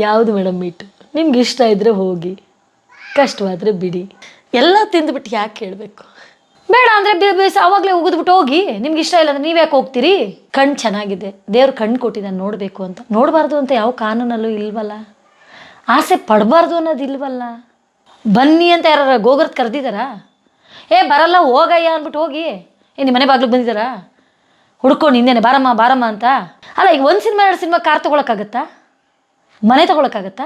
ಯಾವುದು madam meet ನಿಮ್ಗೆ ಇಷ್ಟ ಇದ್ದರೆ ಹೋಗಿ, ಕಷ್ಟವಾದರೆ ಬಿಡಿ. ಎಲ್ಲ ತಿಂದುಬಿಟ್ಟು ಯಾಕೆ ಹೇಳಬೇಕು? ಬೇಡ ಅಂದರೆ ಬೇಸ ಆವಾಗಲೇ ಉಗಿದ್ಬಿಟ್ಟು ಹೋಗಿ. ನಿಮ್ಗೆ ಇಷ್ಟ ಇಲ್ಲ ಅಂದ್ರೆ ನೀವು ಯಾಕೆ ಹೋಗ್ತೀರಿ? ಕಣ್ಣು ಚೆನ್ನಾಗಿದೆ. ದೇವ್ರ ಕಣ್ಣು ಕೊಟ್ಟಿದ್ದಾನೆ ನೋಡಬೇಕು ಅಂತ. ನೋಡಬಾರ್ದು ಅಂತ ಯಾವ ಕಾನೂನಲ್ಲೂ ಇಲ್ವಲ್ಲ? ಆಸೆ ಪಡಬಾರ್ದು ಅನ್ನೋದು ಇಲ್ವಲ್ಲ? ಬನ್ನಿ ಅಂತ ಯಾರು ಗೋಗರ್ತ್ ಕರೆದಿದ್ದಾರಾ ಏ, ಬರಲ್ಲ, ಹೋಗಯ್ಯ ಅಂದ್ಬಿಟ್ಟು ಹೋಗಿ. ಏ ನಿಮ್ಮ ಮನೆ ಬಾಗ್ಲಿಗೆ ಬಂದಿದ್ದಾರಾ ಹುಡ್ಕೊಂಡು ಹಿಂದೆನೆ ಬಾರಮ್ಮ ಬಾರಮ್ಮ ಅಂತ. ಅಲ್ಲ, ಈಗ ಒಂದು ಸಿನಿಮಾ, ಎರಡು ಸಿನಿಮಾ ಕಾರ್ ತೊಗೊಳಕ್ಕಾಗತ್ತಾ? ಮನೆ ತಗೊಳಕ್ಕಾಗತ್ತಾ?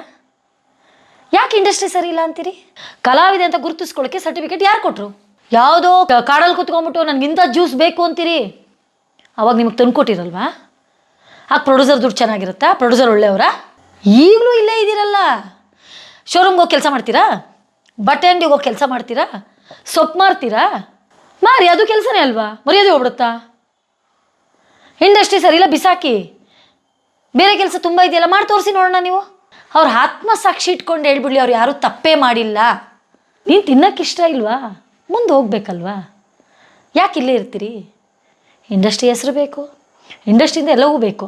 ಯಾಕೆ ಇಂಡಸ್ಟ್ರಿ ಸರಿ ಇಲ್ಲ ಅಂತೀರಿ? ಕಲಾವಿದೆ ಅಂತ ಗುರುತಿಸ್ಕೊಳ್ಳೋಕ್ಕೆ ಸರ್ಟಿಫಿಕೇಟ್ ಯಾರು ಕೊಟ್ಟರು ಯಾವುದೋ ಕಾಡಲ್ಲಿ ಕುತ್ಕೊಂಡ್ಬಿಟ್ಟು ನನಗಿಂತ ಜ್ಯೂಸ್ ಬೇಕು ಅಂತೀರಿ? ಅವಾಗ ನಿಮಗೆ ತಂದು ಕೊಟ್ಟಿರಲ್ವಾ? ಆ ಪ್ರೊಡ್ಯೂಸರ್ ದುಡ್ಡು ಚೆನ್ನಾಗಿರುತ್ತಾ? ಪ್ರೊಡ್ಯೂಸರ್ ಒಳ್ಳೆಯವರಾ? ಈಗಲೂ ಇಲ್ಲೇ ಇದ್ದೀರಲ್ಲ. ಶೋರೂಮ್ಗೆ ಹೋಗಿ ಕೆಲಸ ಮಾಡ್ತೀರಾ? ಬಟ್ಟೆ ಅಂಗಡಿಗೆ ಹೋಗಿ ಕೆಲಸ ಮಾಡ್ತೀರಾ? ಸೊಪ್ಪು ಮಾರ್ತೀರಾ? ಮಾರಿ, ಅದು ಕೆಲಸನೇ ಅಲ್ವಾ? ಮರ್ಯಾದೆ ಹೋಗ್ಬಿಡುತ್ತಾ? ಇಂಡಸ್ಟ್ರಿ ಸರಿ ಇಲ್ಲ, ಬಿಸಾಕಿ. ಬೇರೆ ಕೆಲಸ ತುಂಬ ಇದೆಯಲ್ಲ, ಮಾಡಿ ತೋರಿಸಿ ನೋಡೋಣ ನೀವು. ಅವ್ರ ಆತ್ಮಸಾಕ್ಷಿ ಇಟ್ಕೊಂಡು ಹೇಳ್ಬಿಡ್ಲಿ, ಅವ್ರು ಯಾರೂ ತಪ್ಪೇ ಮಾಡಿಲ್ಲ. ನೀನು ಇಷ್ಟ ಇಲ್ವಾ? ಮುಂದೆ ಹೋಗ್ಬೇಕಲ್ವಾ? ಯಾಕೆ ಇಲ್ಲೇ ಇರ್ತೀರಿ? ಇಂಡಸ್ಟ್ರಿ ಹೆಸರು ಬೇಕು. ಇಂಡಸ್ಟ್ರಿಯಿಂದ ಎಲ್ಲವೂ ಬೇಕು.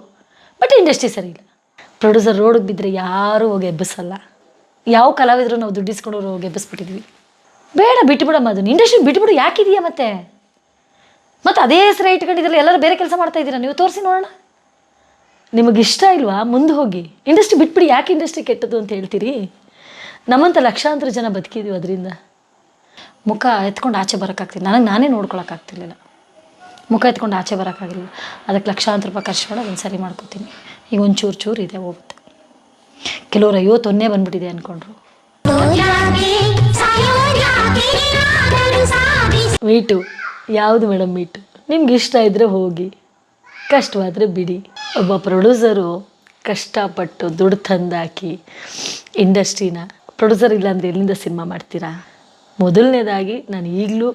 ಬಟ್ ಇಂಡಸ್ಟ್ರಿ ಸರಿ ಇಲ್ಲ. ಪ್ರೊಡ್ಯೂಸರ್ ರೋಡಿಗೆ ಬಿದ್ದರೆ ಯಾರೂ ಹೋಗಿ ಎಬ್ಬಿಸಲ್ಲ. ಯಾವ ಕಲಾವಿದರು ನಾವು ದುಡ್ಡಿಸ್ಕೊಂಡು ಹೋಗಿ ಎಬ್ಬಿಸ್ಬಿಟ್ಟಿದ್ವಿ. ಬೇಡ, ಬಿಟ್ಬಿಡಮ್ಮ ಅದನ್ನು. ಇಂಡಸ್ಟ್ರಿ ಬಿಟ್ಬಿಡು, ಯಾಕಿದೆಯಾ ಮತ್ತೆ? ಮತ್ತು ಅದೇ ಹೆಸರು ಇಟ್ಕೊಂಡಿದ್ರೆ ಎಲ್ಲರೂ ಬೇರೆ ಕೆಲಸ ಮಾಡ್ತಾ ಇದ್ದೀರಾ? ನೀವು ತೋರಿಸಿ ನೋಡೋಣ. ನಿಮಗೆ ಇಷ್ಟ ಇಲ್ವಾ? ಮುಂದೆ ಹೋಗಿ. ಇಂಡಸ್ಟ್ರಿ ಬಿಟ್ಬಿಡಿ. ಯಾಕೆ ಇಂಡಸ್ಟ್ರಿ ಕೆಟ್ಟದ್ದು ಅಂತ ಹೇಳ್ತೀರಿ? ನಮ್ಮಂಥ ಲಕ್ಷಾಂತರ ಜನ ಬದುಕಿದ್ದೀವಿ ಅದರಿಂದ. ಮುಖ ಎತ್ಕೊಂಡು ಆಚೆ ಬರೋಕ್ಕಾಗ್ತಿಲ್ಲ. ನನಗೆ ನಾನೇ ನೋಡ್ಕೊಳಕ್ಕಾಗ್ತಿರ್ಲಿಲ್ಲ. ಮುಖ ಎತ್ಕೊಂಡು ಆಚೆ ಬರೋಕ್ಕಾಗಿಲ್ಲ ಅದಕ್ಕೆ ಲಕ್ಷಾಂತರ ರೂಪಾಯಿ ಖರ್ಚು ಮಾಡಿ ಅದನ್ನು ಸರಿ ಮಾಡ್ಕೋತೀನಿ. ಈಗ ಒಂಚೂರು ಚೂರು ಚೂರು ಇದೆ ಹೋಗುತ್ತೆ. ಕೆಲವರು ಅಯ್ಯೋ ತೊನ್ನೆ ಬಂದ್ಬಿಟ್ಟಿದೆ ಅಂದ್ಕೊಂಡ್ರು ಮೀಟು. ಯಾವುದು ಮೇಡಮ್ ಮೀಟು? ನಿಮ್ಗೆ ಇಷ್ಟ ಇದ್ದರೆ ಹೋಗಿ. ಕಷ್ಟವಾದರೆ ಬಿಡಿ. ಒಬ್ಬ ಪ್ರೊಡ್ಯೂಸರು ಕಷ್ಟಪಟ್ಟು ದುಡ್ಡು ತಂದಾಕಿ ಇಂಡಸ್ಟ್ರಿನ ಪ್ರೊಡ್ಯೂಸರ್ ಇಲ್ಲಾಂದ್ರೆ ಎಲ್ಲಿಂದ ಸಿನಿಮಾ ಮಾಡ್ತೀರಾ? ಮೊದಲನೇದಾಗಿ ನಾನು ಈಗಲೂ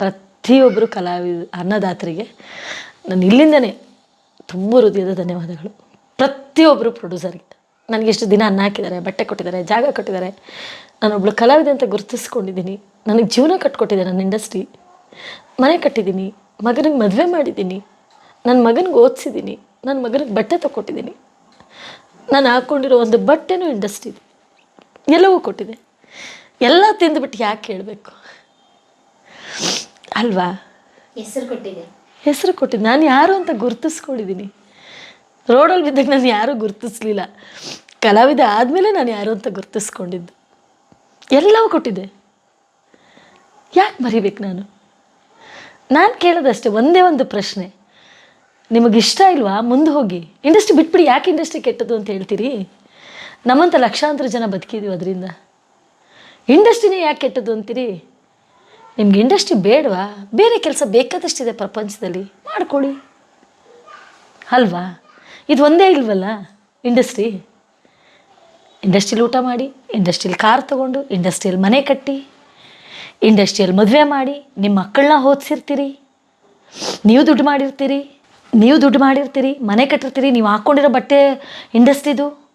ಪ್ರತಿಯೊಬ್ಬರು ಕಲಾವಿದ ಅನ್ನದಾತರಿಗೆ ನಾನು ಇಲ್ಲಿಂದನೇ ತುಂಬ ಹೃದಯದ ಧನ್ಯವಾದಗಳು. ಪ್ರತಿಯೊಬ್ಬರು ಪ್ರೊಡ್ಯೂಸರ್ಗೆ ನನಗೆ ಎಷ್ಟು ದಿನ ಅನ್ನ ಹಾಕಿದ್ದಾರೆ, ಬಟ್ಟೆ ಕೊಟ್ಟಿದ್ದಾರೆ, ಜಾಗ ಕೊಟ್ಟಿದ್ದಾರೆ. ನಾನೊಬ್ಳು ಕಲಾವಿದೆ ಅಂತ ಗುರುತಿಸ್ಕೊಂಡಿದ್ದೀನಿ. ನನಗೆ ಜೀವನ ಕಟ್ಕೊಟ್ಟಿದೆ ನನ್ನ ಇಂಡಸ್ಟ್ರಿ. ಮನೆ ಕಟ್ಟಿದ್ದೀನಿ, ಮಗನಿಗೆ ಮದುವೆ ಮಾಡಿದ್ದೀನಿ. ನನ್ನ ಮಗನಿಗೆ ಓದಿಸಿದ್ದೀನಿ. ನನ್ನ ಮಗನಿಗೆ ಬಟ್ಟೆ ತಗೊಟ್ಟಿದ್ದೀನಿ ನಾನು ಹಾಕ್ಕೊಂಡಿರೋ ಒಂದು ಬಟ್ಟೆನೂ ಇಂಡಸ್ಟ್ರಿ ಎಲ್ಲವೂ ಕೊಟ್ಟಿದೆ. ಎಲ್ಲ ತಿಂದುಬಿಟ್ಟು ಯಾಕೆ ಹೇಳಬೇಕು? ಅಲ್ವಾ? ಹೆಸರು ಕೊಟ್ಟಿದೆ. ಹೆಸರು ಕೊಟ್ಟಿದ್ದೆ ನಾನು ಯಾರು ಅಂತ ಗುರುತಿಸ್ಕೊಂಡಿದ್ದೀನಿ. ರೋಡಲ್ಲಿ ಬಿದ್ದಾಗ ನಾನು ಯಾರೂ ಗುರುತಿಸ್ಲಿಲ್ಲ. ಕಲಾವಿದ ಆದಮೇಲೆ ನಾನು ಯಾರು ಅಂತ ಗುರುತಿಸ್ಕೊಂಡಿದ್ದು. ಎಲ್ಲವೂ ಕೊಟ್ಟಿದ್ದೆ ಯಾಕೆ ಮರಿಬೇಕು ನಾನು? ನಾನು ಕೇಳೋದಷ್ಟೇ ಒಂದೇ ಒಂದು ಪ್ರಶ್ನೆ. ನಿಮಗೆ ಇಷ್ಟ ಇಲ್ವಾ? ಮುಂದೆ ಹೋಗಿ. ಇಂಡಸ್ಟ್ರಿ ಬಿಟ್ಬಿಡಿ. ಯಾಕೆ ಇಂಡಸ್ಟ್ರಿ ಕೆಟ್ಟದ್ದು ಅಂತ ಹೇಳ್ತೀರಿ? ನಮ್ಮಂಥ ಲಕ್ಷಾಂತರ ಜನ ಬದುಕಿದೀವಿ ಅದರಿಂದ. ಇಂಡಸ್ಟ್ರಿನೇ ಯಾಕೆ ಕೆಟ್ಟದ್ದು ಅಂತೀರಿ? ನಿಮ್ಗೆ ಇಂಡಸ್ಟ್ರಿ ಬೇಡವಾ? ಬೇರೆ ಕೆಲಸ ಬೇಕಾದಷ್ಟಿದೆ ಪ್ರಪಂಚದಲ್ಲಿ. ಮಾಡ್ಕೊಳ್ಳಿ. ಅಲ್ವಾ? ಇದು ಒಂದೇ ಇಲ್ವಲ್ಲ ಇಂಡಸ್ಟ್ರಿ ಇಂಡಸ್ಟ್ರಿಲಿ ಊಟ ಮಾಡಿ ಇಂಡಸ್ಟ್ರಿಯಲ್ ಕಾರ್ ತೊಗೊಂಡು ಇಂಡಸ್ಟ್ರಿಯಲ್ ಮನೆ ಕಟ್ಟಿ ಇಂಡಸ್ಟ್ರಿಯಲ್ ಮದುವೆ ಮಾಡಿ ನಿಮ್ಮ ಮಕ್ಕಳನ್ನ ಓದಿಸಿರ್ತೀರಿ. ನೀವು ದುಡ್ಡು ಮಾಡಿರ್ತೀರಿ. ನೀವು ದುಡ್ಡು ಮಾಡಿರ್ತೀರಿ, ಮನೆ ಕಟ್ಟಿರ್ತೀರಿ, ನೀವು ಹಾಕ್ಕೊಂಡಿರೋ ಬಟ್ಟೆ ಇಂಡಸ್ಟ್ರಿದು.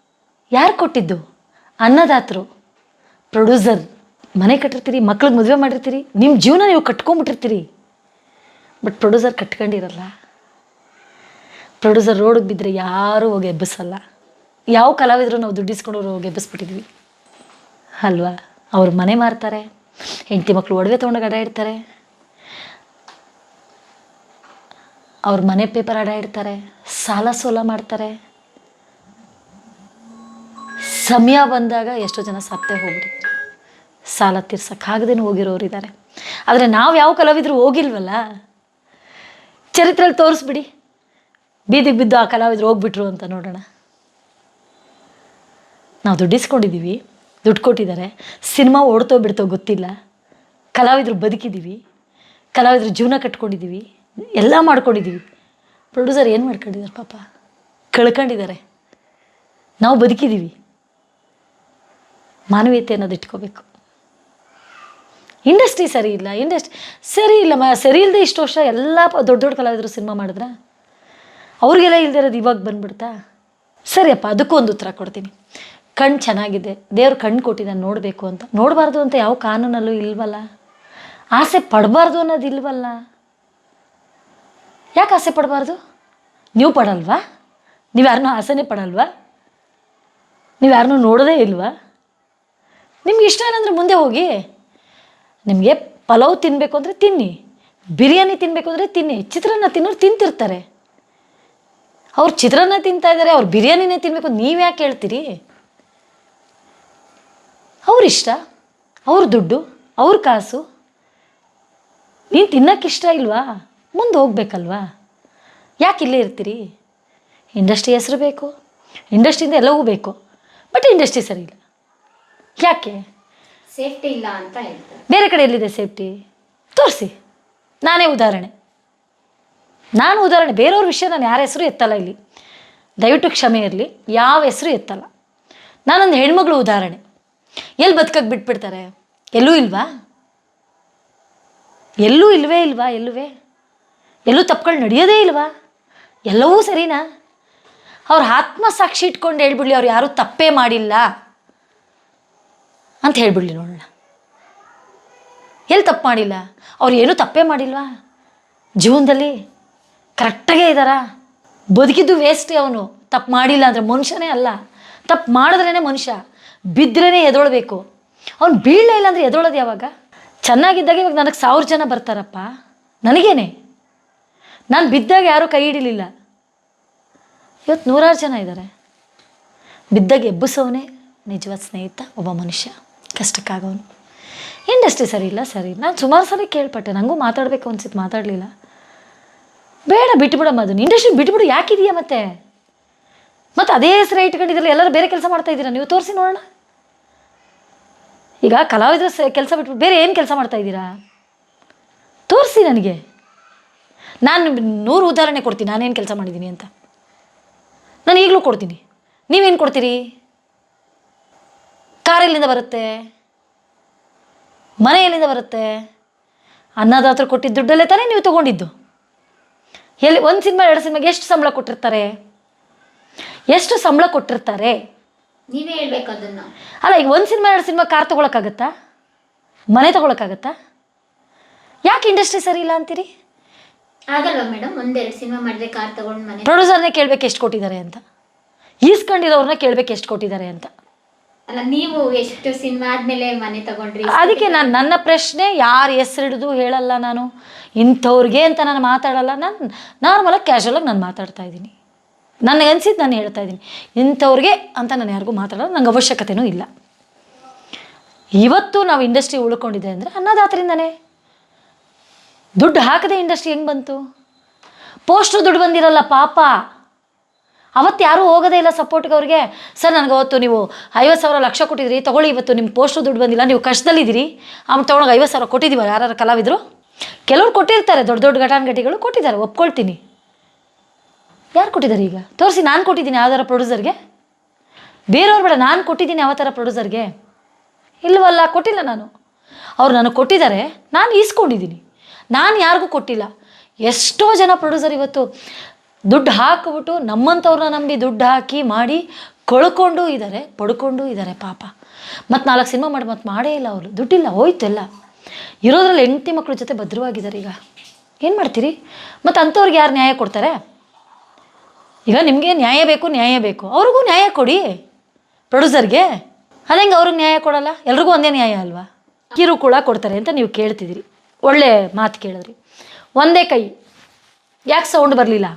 ಯಾರು ಕೊಟ್ಟಿದ್ದು? ಅನ್ನದಾತರು ಪ್ರೊಡ್ಯೂಸರ್ ಮನೆ ಕಟ್ಟಿರ್ತೀರಿ, ಮಕ್ಳಿಗೆ ಮದುವೆ ಮಾಡಿರ್ತೀರಿ ನಿಮ್ಮ ಜೀವನ ನೀವು ಕಟ್ಕೊಂಡ್ಬಿಟ್ಟಿರ್ತೀರಿ. ಬಟ್ ಪ್ರೊಡ್ಯೂಸರ್ ಕಟ್ಕೊಂಡಿರಲ್ಲ. ಪ್ರೊಡ್ಯೂಸರ್ ರೋಡಿಗೆ ಬಿದ್ದರೆ ಯಾರೂ ಹೋಗಿ ಎಬ್ಬಿಸಲ್ಲ. ಯಾವ ಕಲಾವಿದರು ನಾವು ದುಡ್ಡಿಸ್ಕೊಂಡು ಹೋಗಿ ಎಬ್ಬಿಸ್ಬಿಟ್ಟಿದ್ವಿ. ಅಲ್ವಾ? ಅವ್ರು ಮನೆ ಮಾರ್ತಾರೆ, ಹೆಂಡತಿ ಮಕ್ಕಳು ಒಡವೆ ತೊಗೊಂಡು ಅಡ ಇಡ್ತಾರೆ. ಅವ್ರ ಮನೆ ಪೇಪರ್ ಅಡ ಇಡ್ತಾರೆ, ಸಾಲ ಸೋಲ ಮಾಡ್ತಾರೆ. ಸಮಯ ಬಂದಾಗ ಎಷ್ಟೋ ಜನ ಸತ್ತೆ ಹೋಗ್ಬಿಟ್ಟಿದ್ದಾರೆ ಸಾಲ ತೀರ್ಸೋಕ್ಕಾಗದೇನು ಹೋಗಿರೋರು ಇದ್ದಾರೆ ಆದರೆ ನಾವು ಯಾವ ಕಲಾವಿದರು ಹೋಗಿಲ್ವಲ್ಲ? ಚರಿತ್ರೆಯಲ್ಲಿ ತೋರಿಸ್ಬಿಡಿ. ಬೀದಿಗೆ ಬಿದ್ದು ಆ ಕಲಾವಿದ್ರು ಹೋಗ್ಬಿಟ್ರು ಅಂತ ನೋಡೋಣ. ನಾವು ದುಡ್ಡಿಸ್ಕೊಂಡಿದ್ದೀವಿ ದುಡ್ಡು ಕೊಟ್ಟಿದ್ದಾರೆ. ಸಿನಿಮಾ ಓಡ್ತೋ ಬಿಡ್ತೋ ಗೊತ್ತಿಲ್ಲ. ಕಲಾವಿದರು ಬದುಕಿದ್ದೀವಿ ಕಲಾವಿದರು ಜೀವನ ಕಟ್ಕೊಂಡಿದ್ದೀವಿ ಎಲ್ಲ ಮಾಡ್ಕೊಂಡಿದ್ದೀವಿ ಪ್ರೊಡ್ಯೂಸರ್ ಏನು ಮಾಡ್ಕೊಂಡಿದ್ದಾರೆ ಪಾಪ? ಕಳ್ಕೊಂಡಿದ್ದಾರೆ. ನಾವು ಬದುಕಿದ್ದೀವಿ ಮಾನವೀಯತೆ ಅನ್ನೋದು ಇಟ್ಕೋಬೇಕು. ಇಂಡಸ್ಟ್ರಿ ಸರಿ ಇಲ್ಲ. ಇಂಡಸ್ಟ್ರಿ ಸರಿ ಇಲ್ಲ. ಮ, ಸರಿ ಇಲ್ಲದೆ ಇಷ್ಟು ವರ್ಷ ಎಲ್ಲ ದೊಡ್ಡ ದೊಡ್ಡ ಕಲಾವಿದರು ಸಿನಿಮಾ ಮಾಡಿದ್ರ? ಅವ್ರಿಗೆಲ್ಲ ಇಲ್ಲದೆ ಇರೋದು ಇವಾಗ ಬಂದ್ಬಿಡ್ತಾ? ಸರಿಯಪ್ಪ ಅದಕ್ಕೂ ಒಂದು ಉತ್ತರ ಕೊಡ್ತೀನಿ. ಕಣ್ಣು ಚೆನ್ನಾಗಿದೆ. ದೇವ್ರು ಕಣ್ಣು ಕೊಟ್ಟಿದ್ದಾನೆ ನೋಡಬೇಕು ಅಂತ. ನೋಡಬಾರ್ದು ಅಂತ ಯಾವ ಕಾನೂನಲ್ಲೂ ಇಲ್ವಲ್ಲ? ಆಸೆ ಪಡಬಾರ್ದು ಅನ್ನೋದು ಇಲ್ವಲ್ಲ? ಯಾಕೆ ಆಸೆ ಪಡಬಾರ್ದು? ನೀವು ಪಡಲ್ವಾ? ನೀವು ಯಾರನ್ನೂ ಆಸೆನೇ ಪಡಲ್ವಾ? ನೀವು ಯಾರನ್ನೂ ನೋಡೋದೇ ಇಲ್ವಾ? ನಿಮ್ಗೆ ಇಷ್ಟ ಏನಂದ್ರೆ ಮುಂದೆ ಹೋಗಿ. ನಿಮಗೆ ಪಲಾವ್ ತಿನ್ನಬೇಕು ಅಂದರೆ ತಿನ್ನಿ. ಬಿರಿಯಾನಿ ತಿನ್ನಬೇಕು ಅಂದರೆ ತಿನ್ನಿ. ಚಿತ್ರಾನ್ನ ತಿನ್ನೋರು ತಿಂತಿರ್ತಾರೆ. ಅವ್ರು ಚಿತ್ರಾನ್ನ ತಿಂತಾ ಇದ್ದಾರೆ ಅವ್ರು ಬಿರಿಯಾನಿನೇ ತಿನ್ನಬೇಕು ನೀವು ಯಾಕೆ ಹೇಳ್ತೀರಿ? ಅವ್ರ ಇಷ್ಟ? ಅವ್ರ ದುಡ್ಡು? ಅವ್ರ ಕಾಸು? ನೀನು ತಿನ್ನೋಕ್ಕೆ ಇಷ್ಟ ಇಲ್ವಾ? ಮುಂದೆ ಹೋಗ್ಬೇಕಲ್ವಾ? ಯಾಕೆ ಇಲ್ಲೇ ಇರ್ತೀರಿ? ಇಂಡಸ್ಟ್ರಿ ಹೆಸರು ಬೇಕು ಇಂಡಸ್ಟ್ರಿಯಿಂದ ಎಲ್ಲವೂ ಬೇಕು ಬಟ್ ಇಂಡಸ್ಟ್ರಿ ಸರಿ ಇಲ್ಲ. ಯಾಕೆ? ಸೇಫ್ಟಿ ಇಲ್ಲ ಅಂತ ಹೇಳ್ತಾರೆ. ಬೇರೆ ಕಡೆ ಎಲ್ಲಿದೆ ಸೇಫ್ಟಿ ತೋರಿಸಿ. ನಾನೇ ಉದಾಹರಣೆ. ನಾನು ಉದಾಹರಣೆ ಬೇರೆಯವ್ರ ವಿಷಯ ನಾನು ಯಾರ ಹೆಸರು ಎತ್ತಲ್ಲ ಇಲ್ಲಿ. ದಯವಿಟ್ಟು ಕ್ಷಮೆ ಇರಲಿ ಯಾವ ಹೆಸರು ಎತ್ತಲ್ಲ. ನಾನೊಂದು ಹೆಣ್ಮಗಳು ಉದಾಹರಣೆ. ಎಲ್ಲಿ ಬದುಕಕ್ಕೆ ಬಿಟ್ಬಿಡ್ತಾರೆ? ಎಲ್ಲೂ ಇಲ್ವಾ? ಎಲ್ಲೂ ಇಲ್ವೇ ಇಲ್ವಾ? ಎಲ್ಲುವೇ? ಎಲ್ಲೂ ತಪ್ಪುಗಳು ನಡೆಯೋದೇ ಇಲ್ವಾ? ಎಲ್ಲವೂ ಸರಿನಾ? ಅವ್ರ ಆತ್ಮಸಾಕ್ಷಿ ಇಟ್ಕೊಂಡು ಹೇಳ್ಬಿಡ್ಲಿ, ಅವ್ರು ಯಾರೂ ತಪ್ಪೇ ಮಾಡಿಲ್ಲ ಅಂತ ಹೇಳ್ಬಿಡ್ಲಿ ನೋಡೋಣ. ಎಲ್ಲಿ ತಪ್ಪು ಮಾಡಿಲ್ಲ? ಅವ್ರು ಏನೂ ತಪ್ಪೇ ಮಾಡಿಲ್ವಾ? ಜೀವನದಲ್ಲಿ ಕರೆಕ್ಟಾಗೇ ಇದ್ದಾರಾ? ಬದುಕಿದ್ದು ವೇಸ್ಟ್ ಅವನು. ತಪ್ಪು ಮಾಡಿಲ್ಲ ಅಂದರೆ ಮನುಷ್ಯನೇ ಅಲ್ಲ. ತಪ್ಪು ಮಾಡಿದ್ರೇ ಮನುಷ್ಯ. ಬಿದ್ದರೇ ಎದೊಳ್ಬೇಕು ಅವ್ನು ಬೀಳಲೇ ಇಲ್ಲ ಅಂದರೆ ಎದೊಳೋದು ಯಾವಾಗ? ಚೆನ್ನಾಗಿದ್ದಾಗ ಇವಾಗ ನನಗೆ ಸಾವಿರ ಜನ ಬರ್ತಾರಪ್ಪ. ನನಗೇನೆ. ನಾನು ಬಿದ್ದಾಗ ಯಾರೂ ಕೈ ಹಿಡಿಲಿಲ್ಲ. ಇವತ್ತು ನೂರಾರು ಜನ ಇದ್ದಾರೆ ಬಿದ್ದಾಗ ಎಬ್ಬಿಸೋನೇ ನಿಜವಾದ ಸ್ನೇಹಿತ, ಒಬ್ಬ ಮನುಷ್ಯ ಕಷ್ಟಕ್ಕಾಗೋನು ಇಂಡಸ್ಟ್ರಿ ಸರಿ ಇಲ್ಲ, ಸರಿ ನಾನು ಸುಮಾರು ಸರಿ ಕೇಳ್ಪಟ್ಟೆ. ನನಗೂ ಮಾತಾಡಬೇಕು ಅನ್ಸಿತ್ತು, ಮಾತಾಡಲಿಲ್ಲ. ಬೇಡ, ಬಿಟ್ಬಿಡಮ್ಮ ಅದನ್ನು. ಇಂಡಸ್ಟ್ರಿ ಬಿಟ್ಬಿಡು, ಯಾಕಿದೆಯಾ ಮತ್ತೆ? ಮತ್ತು ಅದೇ ಹೆಸರು ಇಟ್ಕೊಂಡಿದ್ರಲ್ಲ, ಎಲ್ಲರೂ ಬೇರೆ ಕೆಲಸ ಮಾಡ್ತಾ ಇದ್ದೀರಾ? ನೀವು ತೋರಿಸಿ ನೋಡೋಣ. ಈಗ ಕಲಾವಿದ್ರ ಕೆಲಸ ಬಿಟ್ಬಿಟ್ಟು ಬೇರೆ ಏನು ಕೆಲಸ ಮಾಡ್ತಾ ಇದ್ದೀರಾ? ತೋರಿಸಿ ನನಗೆ. ನಾನು ನೂರು ಉದಾಹರಣೆ ಕೊಡ್ತೀನಿ ನಾನೇನು ಕೆಲಸ ಮಾಡಿದ್ದೀನಿ ಅಂತ. ನಾನು ಈಗಲೂ ಕೊಡ್ತೀನಿ. ನೀವೇನು ಕೊಡ್ತೀರಿ? ಕಾರ್ ಎಲ್ಲಿಂದ ಬರುತ್ತೆ? ಮನೆ ಎಲ್ಲಿಂದ ಬರುತ್ತೆ? ಅನ್ನದಾತ್ರ ಕೊಟ್ಟಿದ್ದ ದುಡ್ಡಲ್ಲೇ ತಾನೇ ನೀವು ತೊಗೊಂಡಿದ್ದು? ಎಲ್ಲಿ ಒಂದು ಸಿನಿಮಾ ಎರಡು ಸಿನಿಮಾಗೆ ಎಷ್ಟು ಸಂಬಳ ಕೊಟ್ಟಿರ್ತಾರೆ? ಎಷ್ಟು ಸಂಬಳ ಕೊಟ್ಟಿರ್ತಾರೆ? ನೀವೇ ಹೇಳ್ಬೇಕು ಅದನ್ನ. ಅಲ್ಲ ಈಗ ಒಂದು ಸಿನಿಮಾ ಎರಡು ಸಿನಿಮಾ ಕಾರ್ ತೊಗೊಳಕ್ಕಾಗತ್ತಾ? ಮನೆ ತೊಗೊಳಕ್ಕಾಗತ್ತಾ? ಯಾಕೆ ಇಂಡಸ್ಟ್ರಿ ಸರಿ ಇಲ್ಲ ಅಂತೀರಿ? ಆಗಲ್ವಾ ಮೇಡಮ್? ಒಂದೆರಡು ಸಿನಿಮಾ ಮಾಡಿದ್ರೆ ಕಾರ್ ತಗೊಂಡು ಮನೆ ಪ್ರೊಡ್ಯೂಸರ್ನೇ ಕೇಳ್ಬೇಕು ಎಷ್ಟು ಕೊಟ್ಟಿದ್ದಾರೆ ಅಂತ. ಈಸ್ಕೊಂಡಿರೋರ್ನ ಕೇಳ್ಬೇಕು ಎಷ್ಟು ಕೊಟ್ಟಿದ್ದಾರೆ ಅಂತ. ಅಲ್ಲ ನೀವು ಎಷ್ಟು ಸಿನಿಮಾ ಆದ್ಮೇಲೆ ಮನೆ ತಗೊಂಡ್ರಿ? ಅದಕ್ಕೆ ನಾನು ನನ್ನ ಪ್ರಶ್ನೆ ಯಾರು ಹೆಸರಿಡಿದು ಹೇಳಲ್ಲ ನಾನು. ಇಂಥವ್ರಿಗೆ ಅಂತ ನಾನು ಮಾತಾಡಲ್ಲ. ನಾನು ನಾರ್ಮಲಾಗಿ ಕ್ಯಾಶುವಲಾಗಿ ನಾನು ಮಾತಾಡ್ತಾ ಇದ್ದೀನಿ. ನನಗೆ ಅನ್ಸಿದ್ದು ನಾನು ಹೇಳ್ತಾ ಇದ್ದೀನಿ. ಇಂಥವ್ರಿಗೆ ಅಂತ ನಾನು ಯಾರಿಗೂ ಮಾತಾಡೋದು ನಂಗೆ ಅವಶ್ಯಕತೆನೂ ಇಲ್ಲ. ಇವತ್ತು ನಾವು ಇಂಡಸ್ಟ್ರಿ ಉಳ್ಕೊಂಡಿದೆ ಅಂದರೆ ಅನ್ನದಾತರಿಂದನೇ. ದುಡ್ಡು ಹಾಕದೆ ಇಂಡಸ್ಟ್ರಿ ಹೆಂಗೆ ಬಂತು? ಪೋಸ್ಟ್ರು ದುಡ್ಡು ಬಂದಿರಲ್ಲ, ಪಾಪ. ಅವತ್ತು ಯಾರೂ ಹೋಗೋದೇ ಇಲ್ಲ ಸಪೋರ್ಟ್ಗೆ ಅವ್ರಿಗೆ. ಸರ್ ನನಗೆ ಅವತ್ತು ನೀವು ಐವತ್ತು ಸಾವಿರ ಲಕ್ಷ ಕೊಟ್ಟಿದ್ರಿ ತಗೊಳ್ಳಿ ಇವತ್ತು ನಿಮ್ಮ ಪೋಸ್ಟ್ರು ದುಡ್ಡು ಬಂದಿಲ್ಲ, ನೀವು ಕಷ್ಟದಲ್ಲಿದ್ದೀರಿ. ಆಮೇಲೆ ತೊಗೊಂಡೋಗಿ ಐವತ್ತು ಸಾವಿರ ಕೊಟ್ಟಿದ್ದೀವ, ಯಾರು ಕಲಾವಿದರು. ಕೆಲವ್ರು ಕೊಟ್ಟಿರ್ತಾರೆ, ದೊಡ್ಡ ದೊಡ್ಡ ಘಟಾನುಘಟಿಗಳು ಕೊಟ್ಟಿದ್ದಾರೆ, ಒಪ್ಕೊಳ್ತೀನಿ. ಯಾರು ಕೊಟ್ಟಿದ್ದಾರೆ ಈಗ? ತೋರಿಸಿ, ನಾನು ಕೊಟ್ಟಿದ್ದೀನಿ ಯಾವ್ದಾರ ಪ್ರೊಡ್ಯೂಸರ್ಗೆ ಬೇರೆಯವ್ರು ಬೇಡ, ನಾನು ಕೊಟ್ಟಿದ್ದೀನಿ ಯಾವ ಥರ ಪ್ರೊಡ್ಯೂಸರ್ಗೆ ಇಲ್ವಲ್ಲ, ಕೊಟ್ಟಿಲ್ಲ ನಾನು. ಅವ್ರು ನನಗೆ ಕೊಟ್ಟಿದ್ದಾರೆ, ನಾನು ಈಸ್ಕೊಂಡಿದ್ದೀನಿ. ನಾನು ಯಾರಿಗೂ ಕೊಟ್ಟಿಲ್ಲ. ಎಷ್ಟೋ ಜನ ಪ್ರೊಡ್ಯೂಸರ್ ಇವತ್ತು ದುಡ್ಡು ಹಾಕಿಬಿಟ್ಟು ನಮ್ಮಂಥವ್ರನ್ನ ನಂಬಿ ದುಡ್ಡು ಹಾಕಿ ಮಾಡಿ ಕಳ್ಕೊಂಡು ಇದ್ದಾರೆ ಪಡ್ಕೊಂಡು ಇದ್ದಾರೆ ಪಾಪ. ಮತ್ತು ನಾಲ್ಕು ಸಿನಿಮಾ ಮಾಡಿ, ಮತ್ತು ಮಾಡೇ ಇಲ್ಲ ಅವರು. ದುಡ್ಡಿಲ್ಲ, ಹೋಯ್ತು ಎಲ್ಲ. ಇರೋದ್ರಲ್ಲಿ ಹೆಂಡತಿ ಮಕ್ಕಳ ಜೊತೆ ಭದ್ರವಾಗಿದ್ದಾರೆ ಈಗ. ಏನು ಮಾಡ್ತೀರಿ? ಮತ್ತು ಅಂಥವ್ರಿಗೆ ಯಾರು ನ್ಯಾಯ ಕೊಡ್ತಾರೆ? ಈಗ ನಿಮಗೆ ನ್ಯಾಯ ಬೇಕು ನ್ಯಾಯ ಬೇಕು. ಅವ್ರಿಗೂ ನ್ಯಾಯ ಕೊಡಿ ಪ್ರೊಡ್ಯೂಸರ್ಗೆ ಅದಂಗೆ ಅವ್ರಿಗೆ ನ್ಯಾಯ ಕೊಡಲ್ಲ? ಎಲ್ರಿಗೂ ಒಂದೇ ನ್ಯಾಯ ಅಲ್ವಾ? ಕಿರುಕುಳ ಕೊಡ್ತಾರೆ ಅಂತ ನೀವು ಕೇಳ್ತಿದ್ದೀರಿ. ಒಳ್ಳೆ ಮಾತು ಕೇಳಿದ್ರಿ. ಒಂದೇ ಕೈ. ಯಾಕೆ ಸೌಂಡ್ ಬರಲಿಲ್ಲ?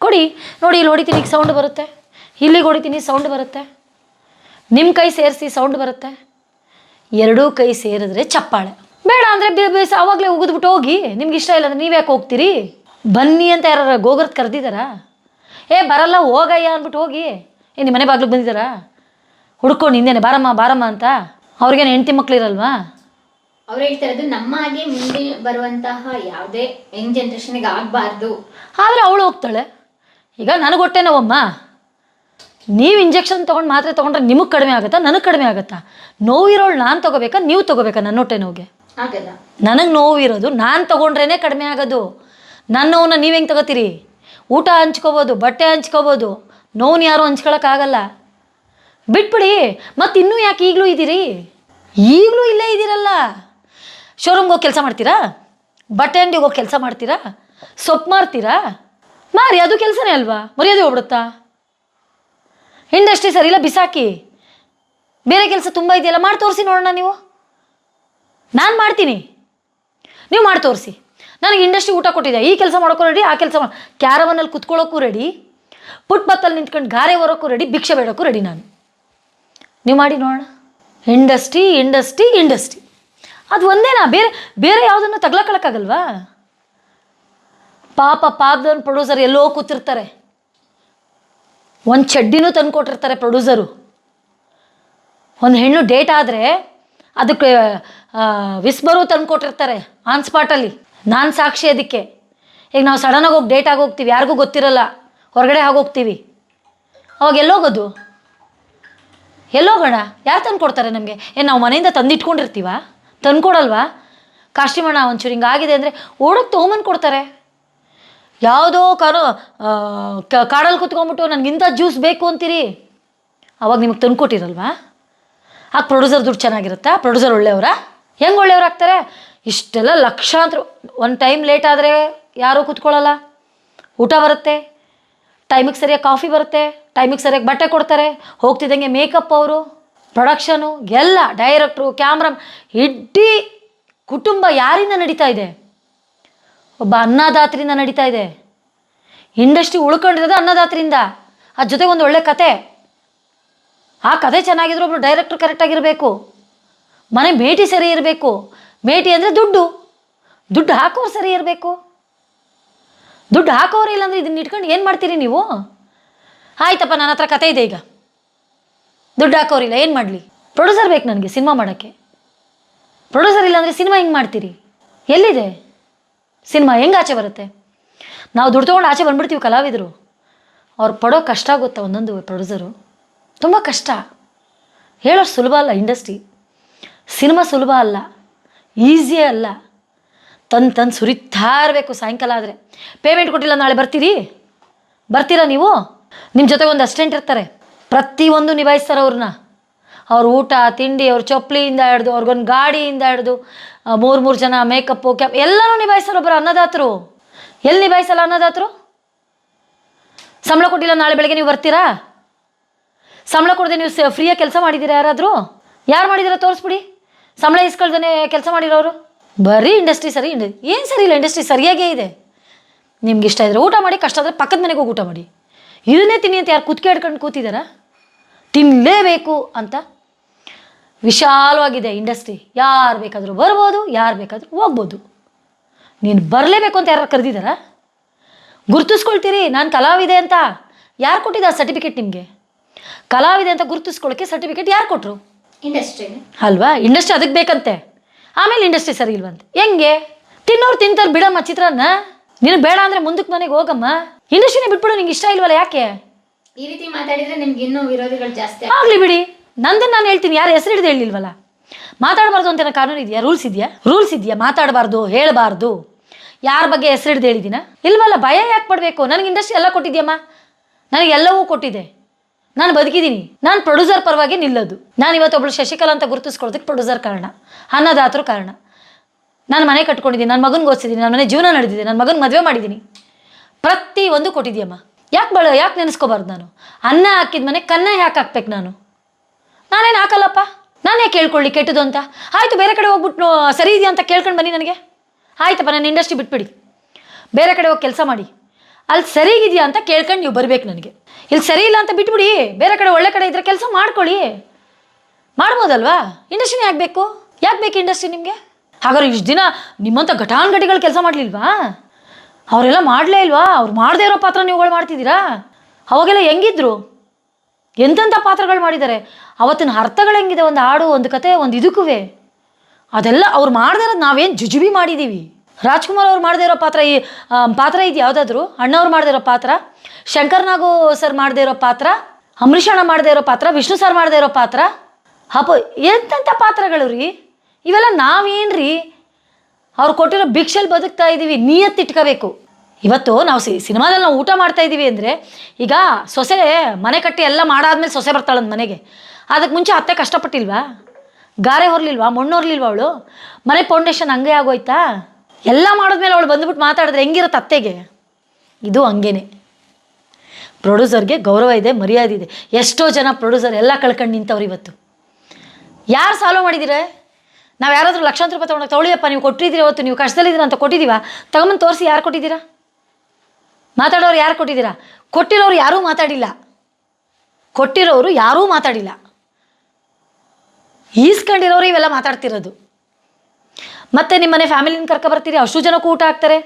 ಕೊಡಿ. ನೋಡಿ, ಇಲ್ಲಿ ಹೊಡಿತೀನಿ. ಈಗ ಸೌಂಡ್ ಬರುತ್ತೆ. ಇಲ್ಲಿಗೆ ಹೊಡಿತೀನಿ ಸೌಂಡ್ ಬರುತ್ತೆ. ನಿಮ್ಮ ಕೈ ಸೇರಿಸಿ ಸೌಂಡ್ ಬರುತ್ತೆ. ಎರಡೂ ಕೈ ಸೇರಿದ್ರೆ ಚಪ್ಪಾಳೆ. ಬೇಡ ಅಂದರೆ ಬೇಸ ಆವಾಗಲೇ ಉಗಿದ್ಬಿಟ್ಟು ಹೋಗಿ. ನಿಮ್ಗೆ ಇಷ್ಟ ಇಲ್ಲ ಅಂದ್ರೆ ನೀವು ಯಾಕೆ ಹೋಗ್ತೀರಿ? ಬನ್ನಿ ಅಂತ ಯಾರು ಗೋಗರ್ತ್ ಕರೆದಿದ್ದಾರಾ ಏ, ಬರಲ್ಲ, ಹೋಗಯ್ಯ ಅಂದ್ಬಿಟ್ಟು ಹೋಗಿ. ಏ ನಿಮ್ಮ ಮನೆ ಬಾಗ್ಲಿಗೆ ಬಂದಿದ್ದಾರಾ ಹುಡ್ಕೊಂಡು ಹಿಂದೇನೆ ಬಾರಮ್ಮ ಬಾರಮ್ಮ ಅಂತ. ಅವ್ರಿಗೇನು ಹೆಂಡತಿ ಮಕ್ಳಿರಲ್ವಾ? ಅವ್ರು ಹೇಳ್ತಾ ಅದು ನಮ್ಮ ಹಾಗೆ ಮುಂದೆ ಬರುವಂತಹ ಯಾವುದೇ ಯಂಗ್ ಜನರೇಷನ್ಗೆ ಆಗಬಾರ್ದು. ಆದರೆ ಅವಳು ಹೋಗ್ತಾಳೆ. ಈಗ ನನಗೆ ಹೊಟ್ಟೆ ನೋವಮ್ಮ. ನೀವು ಇಂಜೆಕ್ಷನ್ ತೊಗೊಂಡು ಮಾತ್ರೆ ತೊಗೊಂಡ್ರೆ ನಿಮಗೆ ಕಡಿಮೆ ಆಗುತ್ತಾ? ನನಗೆ ಕಡಿಮೆ ಆಗುತ್ತಾ? ನೋವಿರೋಳು ನಾನು ತೊಗೋಬೇಕಾ? ನೀವು ತೊಗೋಬೇಕಾ ನನ್ನ ಹೊಟ್ಟೆ ನೋವಿಗೆ? ಆಗಲ್ಲ ನನಗೆ ನೋವಿರೋದು ನಾನು ತೊಗೊಂಡ್ರೇ ಕಡಿಮೆ ಆಗೋದು. ನನ್ನ ನೋವನ್ನ ನೀವು ಹೆಂಗೆ ತಗೋತೀರಿ? ಊಟ ಹಂಚ್ಕೋಬೋದು ಬಟ್ಟೆ ಹಂಚ್ಕೋಬೋದು. ನೋವನ್ನ ಯಾರೂ ಹಂಚ್ಕೊಳಕ್ಕಾಗಲ್ಲ ಬಿಟ್ಬಿಡಿ. ಮತ್ತು ಇನ್ನೂ ಯಾಕೆ ಈಗಲೂ ಇದ್ದೀರಿ ಈಗಲೂ ಇಲ್ಲೇ ಇದ್ದೀರಲ್ಲ ಶೋರೂಮ್ಗೆ ಹೋಗಿ ಕೆಲಸ ಮಾಡ್ತೀರಾ? ಬಟ್ಟೆ ಅಂಗಡಿಗೆ ಹೋಗಿ ಕೆಲಸ ಮಾಡ್ತೀರಾ? ಸೊಪ್ಪು ಮಾರ್ತೀರಾ? ಮಾರಿ, ಅದು ಕೆಲಸನೇ ಅಲ್ವಾ? ಮರ್ಯಾದೆ ಹೋಗ್ಬಿಡುತ್ತಾ? ಇಂಡಸ್ಟ್ರಿ ಸರಿ ಇಲ್ಲ, ಬಿಸಾಕಿ. ಬೇರೆ ಕೆಲಸ ತುಂಬ ಇದೆಯಲ್ಲ, ಮಾಡಿ ತೋರಿಸಿ ನೋಡೋಣ ನೀವು. ನಾನು ಮಾಡ್ತೀನಿ. ನೀವು ಮಾಡಿ ತೋರಿಸಿ. ನನಗೆ ಇಂಡಸ್ಟ್ರಿ ಊಟ ಕೊಟ್ಟಿದ್ದೆ ಈ ಕೆಲಸ ಮಾಡೋಕ್ಕೂ ರೆಡಿ ಆ ಕೆಲಸ ಮಾಡಿ ಕ್ಯಾರವನಲ್ಲಿ ಕುತ್ಕೊಳ್ಳೋಕ್ಕೂ ರೆಡಿ ಫುಟ್ಪಾತಲ್ಲಿ ನಿಂತ್ಕೊಂಡು ಗಾರೆ ಹೊರೋಕ್ಕೂ ರೆಡಿ ಭಿಕ್ಷೆ ಬೇಡೋಕ್ಕೂ ರೆಡಿ ನಾನು. ನೀವು ಮಾಡಿ ನೋಡೋಣ. Industry industry industry. ಅದು ಒಂದೇನಾ ಬೇರೆ ಬೇರೆ ಯಾವುದನ್ನು ತಗ್ಲಕ್ಕೊಳಕ್ಕಾಗಲ್ವಾ ಪಾಪ ಪಾಪದವ್ನ ಪ್ರೊಡ್ಯೂಸರ್ ಎಲ್ಲೋ ಕೂತಿರ್ತಾರೆ. ಒಂದು ಚಡ್ಡಿನೂ ತಂದು ಕೊಟ್ಟಿರ್ತಾರೆ ಪ್ರೊಡ್ಯೂಸರು ಒಂದು ಹೆಣ್ಣು ಡೇಟ್ ಆದರೆ ಅದಕ್ಕೆ ವಿಸ್ಬರು ತಂದು ಕೊಟ್ಟಿರ್ತಾರೆ ಆನ್ ಸ್ಪಾಟಲ್ಲಿ ನಾನು ಸಾಕ್ಷಿ ಅದಕ್ಕೆ. ಈಗ ನಾವು ಸಡನ್ನಾಗಿ ಹೋಗಿ ಡೇಟ್ ಆಗೋಗ್ತೀವಿ ಯಾರಿಗೂ ಗೊತ್ತಿರಲ್ಲ. ಹೊರಗಡೆ ಆಗೋಗ್ತೀವಿ ಅವಾಗ ಎಲ್ಲೋಗೋದು? ಎಲ್ಲೋಗೋಣ? ಯಾರು ತಂದು ಕೊಡ್ತಾರೆ ನಮಗೆ? ಏನು ನಾವು ಮನೆಯಿಂದ ತಂದಿಟ್ಕೊಂಡಿರ್ತೀವ? ತಂದು ಕೊಡಲ್ವಾ ಕಾಸ್ಟಿಮಣ್ಣ ಒಂಚೂರು ಹಿಂಗಾಗಿದೆ ಅಂದರೆ ಓಡೋಗಿ ತೊಗೊಂಬಂದು ಕೊಡ್ತಾರೆ. ಯಾವುದೋ ಕಾರು ಕಾಡಲ್ಲಿ ನನಗೆ ನನಗಿಂಥ ಜ್ಯೂಸ್ ಬೇಕು ಅಂತೀರಿ. ಅವಾಗ ನಿಮಗೆ ತಂದು ಕೊಟ್ಟಿರಲ್ವಾ ಆಗ ಪ್ರೊಡ್ಯೂಸರ್ ದುಡ್ಡು ಚೆನ್ನಾಗಿರುತ್ತಾ? ಪ್ರೊಡ್ಯೂಸರ್ ಒಳ್ಳೆಯವರ? ಹೆಂಗೆ ಒಳ್ಳೆಯವ್ರು ಆಗ್ತಾರೆ? ಇಷ್ಟೆಲ್ಲ ಲಕ್ಷಾಂತರ, ಒಂದು ಟೈಮ್ ಲೇಟ್ ಆದರೆ ಯಾರೂ ಕೂತ್ಕೊಳ್ಳಲ್ಲ ಊಟ ಬರುತ್ತೆ, ಟೈಮಿಗೆ ಸರಿಯಾಗಿ ಕಾಫಿ ಬರುತ್ತೆ, ಟೈಮಿಗೆ ಸರಿಯಾಗಿ ಬಟ್ಟೆ ಕೊಡ್ತಾರೆ, ಹೋಗ್ತಿದ್ದಂಗೆ ಮೇಕಪ್ ಅವರು. ಪ್ರೊಡಕ್ಷನು ಎಲ್ಲ ಡೈರೆಕ್ಟ್ರು ಕ್ಯಾಮ್ರಾ ಇಡೀ ಕುಟುಂಬ ಯಾರಿಂದ ನಡೀತಾ ಇದೆ? ಒಬ್ಬ ಅನ್ನದಾತ್ರಿಂದ ನಡೀತಾ ಇದೆ. ಇಂಡಸ್ಟ್ರಿ ಉಳ್ಕೊಂಡಿರೋದು ಅನ್ನದಾತ್ರಿಂದ ಅದ್ರ ಜೊತೆಗೆ ಒಂದು ಒಳ್ಳೆ ಕತೆ. ಆ ಕತೆ ಚೆನ್ನಾಗಿದ್ರು ಒಬ್ಬರು ಡೈರೆಕ್ಟ್ರ್ ಕರೆಕ್ಟಾಗಿರಬೇಕು ಮನೆ ಮೇಟಿ ಸರಿ ಇರಬೇಕು. ಮೇಟಿ ಅಂದರೆ ದುಡ್ಡು. ದುಡ್ಡು ಹಾಕೋರು ಸರಿ ಇರಬೇಕು. ದುಡ್ಡು ಹಾಕೋರು ಇಲ್ಲಾಂದ್ರೆ ಇದನ್ನ ಇಟ್ಕೊಂಡು ಏನು ಮಾಡ್ತೀರಿ ನೀವು? ಆಯ್ತಪ್ಪ, ನನ್ನ ಹತ್ರ ಕತೆ ಇದೆ ಈಗ. ದುಡ್ಡು ಹಾಕೋರಿಲ್ಲ, ಏನು ಮಾಡಲಿ? ಪ್ರೊಡ್ಯೂಸರ್ ಬೇಕು ನನಗೆ ಸಿನಿಮಾ ಮಾಡೋಕ್ಕೆ. ಪ್ರೊಡ್ಯೂಸರ್ ಇಲ್ಲ ಅಂದರೆ ಸಿನಿಮಾ ಹೆಂಗೆ ಮಾಡ್ತೀರಿ? ಎಲ್ಲಿದೆ? ಸಿನಿಮಾ ಹೆಂಗೆ ಆಚೆ ಬರುತ್ತೆ? ನಾವು ದುಡ್ಡು ತೊಗೊಂಡು ಆಚೆ ಬಂದ್ಬಿಡ್ತೀವಿ ಕಲಾವಿದರು. ಅವ್ರು ಪಡೋ ಕಷ್ಟ ಗೊತ್ತಾ ಒಂದೊಂದು ಪ್ರೊಡ್ಯೂಸರು ತುಂಬ ಕಷ್ಟ. ಹೇಳೋರು ಸುಲಭ ಅಲ್ಲ ಇಂಡಸ್ಟ್ರಿ ಸಿನಿಮಾ ಸುಲಭ ಅಲ್ಲ. ಈಸಿಯೇ ಅಲ್ಲ. ತಂದು ತಂದು ಸುರಿತಾ ಇರಬೇಕು ಸಾಯಂಕಾಲ ಆದರೆ. ಪೇಮೆಂಟ್ ಕೊಟ್ಟಿಲ್ಲ ನಾಳೆ ಬರ್ತೀರಿ? ಬರ್ತೀರಾ ನೀವು? ನಿಮ್ಮ ಜೊತೆಗೆ ಒಂದು ಅಸ್ಟೆಂಟ್ ಇರ್ತಾರೆ. ಪ್ರತಿಯೊಂದು ನಿಭಾಯಿಸ್ತಾರೆ ಅವ್ರನ್ನ. ಅವ್ರ ಊಟ, ತಿಂಡಿ, ಅವ್ರ ಚಪ್ಪಲಿಯಿಂದ ಹಿಡ್ದು ಅವ್ರಿಗೊಂದು ಗಾಡಿಯಿಂದ ಹಿಡ್ದು ಮೂರು ಮೂರು ಜನ ಮೇಕಪ್ಪು ಕ್ಯಾಪ್ ಎಲ್ಲನೂ ನಿಭಾಯಿಸ್ತಾರೆ ಒಬ್ಬರು ಅನ್ನದಾತರು. ಎಲ್ಲಿ ನಿಭಾಯಿಸಲ್ಲ ಅನ್ನದಾತರು? ಸಂಬಳ ಕೊಟ್ಟಿಲ್ಲ, ನಾಳೆ ಬೆಳಗ್ಗೆ ನೀವು ಬರ್ತೀರಾ? ಸಂಬಳ ಕೊಡದೆ ನೀವು ಫ್ರೀಯಾಗಿ ಕೆಲಸ ಮಾಡಿದ್ದೀರಾ ಯಾರಾದರೂ? ಯಾರು ಮಾಡಿದ್ದೀರಾ ತೋರಿಸ್ಬಿಡಿ. ಸಂಬಳ ಇಸ್ಕೊಳ್ದೇ ಕೆಲಸ ಮಾಡಿರೋರು. ಬರೀ ಇಂಡಸ್ಟ್ರಿ ಸರಿ ಇಂಡ ಏನು ಸರಿ ಇಲ್ಲ ಇಂಡಸ್ಟ್ರಿ ಸರಿಯಾಗೇ ಇದೆ. ನಿಮ್ಗೆ ಇಷ್ಟ ಇದ್ರೆ ಊಟ ಮಾಡಿ, ಕಷ್ಟ ಆದರೆ ಪಕ್ಕದ ಮನೆಗೆ ಹೋಗಿ ಊಟ ಮಾಡಿ. ಇದನ್ನೇ ತಿನ್ನಿ ಅಂತ ಯಾರು ಕುತ್ಕೆ ಹಿಡ್ಕೊಂಡು ಕೂತಿದ್ದಾರಾ ತಿನ್ನಲೇಬೇಕು ಅಂತ ವಿಶಾಲವಾಗಿದೆ ಇಂಡಸ್ಟ್ರಿ. ಯಾರು ಬೇಕಾದರೂ ಬರ್ಬೋದು ಯಾರು ಬೇಕಾದರೂ ಹೋಗ್ಬೋದು. ನೀನು ಬರಲೇಬೇಕು ಅಂತ ಯಾರು ಕರೆದಿದ್ದಾರಾ ಗುರುತಿಸ್ಕೊಳ್ತೀರಿ ನಾನು ಕಲಾವಿದೆ ಅಂತ. ಯಾರು ಕೊಟ್ಟಿದ್ದ ಸರ್ಟಿಫಿಕೇಟ್ ನಿಮಗೆ? ಕಲಾವಿದೆ ಅಂತ ಗುರುತಿಸ್ಕೊಳ್ಳೋಕ್ಕೆ ಸರ್ಟಿಫಿಕೇಟ್ ಯಾರು ಕೊಟ್ಟರು ಇಂಡಸ್ಟ್ರಿ ಅಲ್ವಾ? ಇಂಡಸ್ಟ್ರಿ ಅದಕ್ಕೆ ಬೇಕಂತೆ. ಆಮೇಲೆ ಇಂಡಸ್ಟ್ರಿ ಸರಿ ಇಲ್ವಂತೆ ಹೆಂಗೆ? ತಿನ್ನೋರು ತಿಂತಾರೆ ಬಿಡಮ್ಮ ಚಿತ್ರಾನ್ನ. ನೀನು ಬೇಡ ಅಂದರೆ ಮುಂದಕ್ಕೆ ಮನೆಗೆ ಹೋಗಮ್ಮ. ಇಂಡಸ್ಟ್ರಿನೇ ಬಿಟ್ಬಿಡು ನಿಂಗೆ ಇಷ್ಟ ಇಲ್ವಲ್ಲ ಯಾಕೆ? ಈ ರೀತಿ ಮಾತಾಡಿದ್ರೆ ನಿಮ್ಗೆ ಇನ್ನೂ ವಿರೋಧಿಗಳು ಜಾಸ್ತಿ ಆಗ್ಲಿ ಬಿಡಿ. ನಂದನ್ನು ನಾನು ಹೇಳ್ತೀನಿ, ಯಾರು ಹೆಸರು ಹಿಡಿದು ಹೇಳಿಲ್ವಲ್ಲ ಮಾತಾಡಬಾರ್ದು ಅಂತ ಕಾನೂನು ಇದೆಯಾ? ರೂಲ್ಸ್ ಇದೆಯಾ? ರೂಲ್ಸ್ ಇದೆಯಾ? ಮಾತಾಡಬಾರ್ದು, ಹೇಳಬಾರ್ದು. ಯಾರ ಬಗ್ಗೆ ಹೆಸರು ಹಿಡಿದು ಹೇಳಿದ್ದೀನ ಇಲ್ವಲ್ಲ, ಭಯ ಯಾಕೆ ಪಡಬೇಕು? ನನಗೆ ಇಂಡಸ್ಟ್ರಿ ಎಲ್ಲ ಕೊಟ್ಟಿದ್ಯಮ್ಮ? ನನಗೆ ಎಲ್ಲವೂ ಕೊಟ್ಟಿದೆ. ನಾನು ಬದುಕಿದ್ದೀನಿ ನಾನು ಪ್ರೊಡ್ಯೂಸರ್ ಪರವಾಗಿ ನಿಲ್ಲೋದು. ನಾನು ಇವತ್ತು ಒಬ್ಬಳು ಶಶಿಕಲಾ ಅಂತ ಗುರುತಿಸ್ಕೊಳ್ಳೋದಕ್ಕೆ ಪ್ರೊಡ್ಯೂಸರ್ ಕಾರಣ. ಅನ್ನದಾತರು ಕಾರಣ. ನಾನು ಮನೆ ಕಟ್ಕೊಂಡಿದ್ದೀನಿ ನನ್ನ ಮಗನಿಗೆ ಓದಿಸಿದ್ದೀನಿ ನನ್ನ ಮನೆ ಜೀವನ ನಡೆದಿದೆ ನನ್ನ ಮಗನ ಮದುವೆ ಮಾಡಿದ್ದೀನಿ ಪ್ರತಿ ಒಂದು ಕೊಟ್ಟಿದ್ಯಮ್ಮ. ಯಾಕೆ ಬಳ, ಯಾಕೆ ನೆನೆಸ್ಕೋಬಾರ್ದು ನಾನು? ಅನ್ನ ಹಾಕಿದ ಮನೆ ಕನ್ನ ಯಾಕೆ ಹಾಕ್ಬೇಕು ನಾನು? ನಾನೇನು ಹಾಕಲ್ಲಪ್ಪ? ನಾನೇ ಕೇಳ್ಕೊಳ್ಳಿ ಕೆಟ್ಟದು ಅಂತ? ಆಯಿತು, ಬೇರೆ ಕಡೆ ಹೋಗ್ಬಿಟ್ಟು ಸರಿ ಇದೆಯಾ ಅಂತ ಕೇಳ್ಕೊಂಡು ಬನ್ನಿ ನನಗೆ. ಆಯ್ತಪ್ಪ, ನನ್ನ ಇಂಡಸ್ಟ್ರಿ ಬಿಟ್ಬಿಡಿ. ಬೇರೆ ಕಡೆ ಹೋಗಿ ಕೆಲಸ ಮಾಡಿ. ಅಲ್ಲಿ ಸರಿಗಿದೆಯಾ ಅಂತ ಕೇಳ್ಕೊಂಡು ನೀವು ಬರಬೇಕು ನನಗೆ. ಇಲ್ಲಿ ಸರಿ ಇಲ್ಲ ಅಂತ ಬಿಟ್ಬಿಡಿ. ಬೇರೆ ಕಡೆ ಒಳ್ಳೆ ಕಡೆ ಇದ್ರೆ ಕೆಲಸ ಮಾಡ್ಕೊಳ್ಳಿ. ಮಾಡ್ಬೋದಲ್ವಾ? ಇಂಡಸ್ಟ್ರಿನೇ ಆಗಬೇಕು ಬೇಕು? ಯಾಕೆ ಬೇಕು ಇಂಡಸ್ಟ್ರಿ ನಿಮಗೆ? ಹಾಗಾದ್ರೆ ಇಷ್ಟು ದಿನ ನಿಮ್ಮಂಥ ಘಟಾನುಘಟಿಗಳು ಕೆಲಸ ಮಾಡಲಿಲ್ವಾ? ಅವರೆಲ್ಲ ಮಾಡಲೇ ಇಲ್ವಾ? ಅವ್ರು ಮಾಡದೇ ಇರೋ ಪಾತ್ರ ನೀವುಗಳು ಮಾಡ್ತಿದ್ದೀರಾ? ಅವಾಗೆಲ್ಲ ಹೆಂಗಿದ್ರು? ಎಂತೆಂಥ ಪಾತ್ರಗಳು ಮಾಡಿದ್ದಾರೆ? ಅವತ್ತಿನ ಅರ್ಥಗಳು ಹೆಂಗಿದೆ? ಒಂದು ಹಾಡು, ಒಂದು ಕತೆ, ಒಂದು ಇದಕ್ಕೂ ಅದೆಲ್ಲ ಅವ್ರು ಮಾಡದೇ ಇರೋದು ನಾವೇನು ಜುಜುಬಿ ಮಾಡಿದ್ದೀವಿ ರಾಜ್ಕುಮಾರ್ ಅವ್ರು ಮಾಡದೇ ಇರೋ ಪಾತ್ರ ಈ ಪಾತ್ರ ಇದು ಯಾವುದಾದ್ರು? ಅಣ್ಣವ್ರು ಮಾಡದೇ ಇರೋ ಪಾತ್ರ? ಶಂಕರ್ ನಾಗು ಸರ್ ಮಾಡದೇ ಇರೋ ಪಾತ್ರ? ಅಮೃಷಣ ಮಾಡದೇ ಇರೋ ಪಾತ್ರ? ವಿಷ್ಣು ಸರ್ ಮಾಡದೇ ಇರೋ ಪಾತ್ರ? ಅಪ್ಪ ಎಂತೆಂಥ ಪಾತ್ರಗಳು ರೀ? ಇವೆಲ್ಲ ನಾವೇನ್ರಿ? ಅವ್ರು ಕೊಟ್ಟಿರೋ ಭಿಕ್ಷೆಲಿ ಬದುಕ್ತಾ ಇದ್ದೀವಿ ನಿಯತ್ತಿಟ್ಕೋಬೇಕು ಇವತ್ತು ನಾವು ಸಿ, ಸಿನಿಮಾದಲ್ಲಿ ನಾವು ಊಟ ಮಾಡ್ತಾ ಇದ್ದೀವಿ ಅಂದರೆ, ಈಗ ಸೊಸೆ ಮನೆ ಕಟ್ಟಿ ಎಲ್ಲ ಮಾಡಾದ್ಮೇಲೆ ಸೊಸೆ ಬರ್ತಾಳಂತ ಮನೆಗೆ. ಅದಕ್ಕೆ ಮುಂಚೆ ಅತ್ತೆ ಕಷ್ಟಪಟ್ಟಿಲ್ವಾ? ಗಾರೆ ಹೊರಲಿಲ್ವಾ? ಹೊರಲಿಲ್ವಾ ಅವಳು? ಮನೆ ಫೌಂಡೇಶನ್ ಹಂಗೆ ಆಗೋಯ್ತಾ? ಎಲ್ಲ ಮಾಡಿದ್ಮೇಲೆ ಅವಳು ಬಂದ್ಬಿಟ್ಟು ಮಾತಾಡಿದ್ರೆ ಹೆಂಗಿರುತ್ತೆ ಅತ್ತೆಗೆ? ಇದು ಹಂಗೇನೆ. ಪ್ರೊಡ್ಯೂಸರ್ಗೆ ಗೌರವ ಇದೆ, ಮರ್ಯಾದೆ ಇದೆ. ಎಷ್ಟೋ ಜನ ಪ್ರೊಡ್ಯೂಸರ್ ಎಲ್ಲ ಕಳ್ಕೊಂಡು ನಿಂತವ್ರು ಇವತ್ತು. ಯಾರು ಸಾಲ್ವ್ ಮಾಡಿದ್ದೀರ ನಾವು ಯಾರಾದರೂ ಲಕ್ಷಾಂತರ ರೂಪಾಯಿ ತೊಗೊಂಡು ತೊಳಿಯಪ್ಪ ನೀವು ಕೊಟ್ಟಿದ್ದೀರಿ ಇವತ್ತು ನೀವು ಕಷ್ಟದಲ್ಲಿದ್ದೀರ ಅಂತ ಕೊಟ್ಟಿದ್ದೀವ ತಗೊಂಬಂದು ತೋರಿಸಿ ಯಾರು ಕೊಟ್ಟಿದ್ದೀರಾ? ಮಾತಾಡೋರು ಯಾರು ಕೊಟ್ಟಿದ್ದೀರಾ? ಕೊಟ್ಟಿರೋರು ಯಾರೂ ಮಾತಾಡಿಲ್ಲ. ಕೊಟ್ಟಿರೋರು ಯಾರೂ ಮಾತಾಡಿಲ್ಲ. ಈಸ್ಕೊಂಡಿರೋರು ಇವೆಲ್ಲ ಮಾತಾಡ್ತಿರೋದು. ಮತ್ತೆ ನಿಮ್ಮ ಮನೆ ಫ್ಯಾಮಿಲಿನ ಕರ್ಕೊ ಬರ್ತೀರಿ, ಅಷ್ಟು ಜನಕ್ಕೂ ಊಟ ಹಾಕ್ತಾರೆ.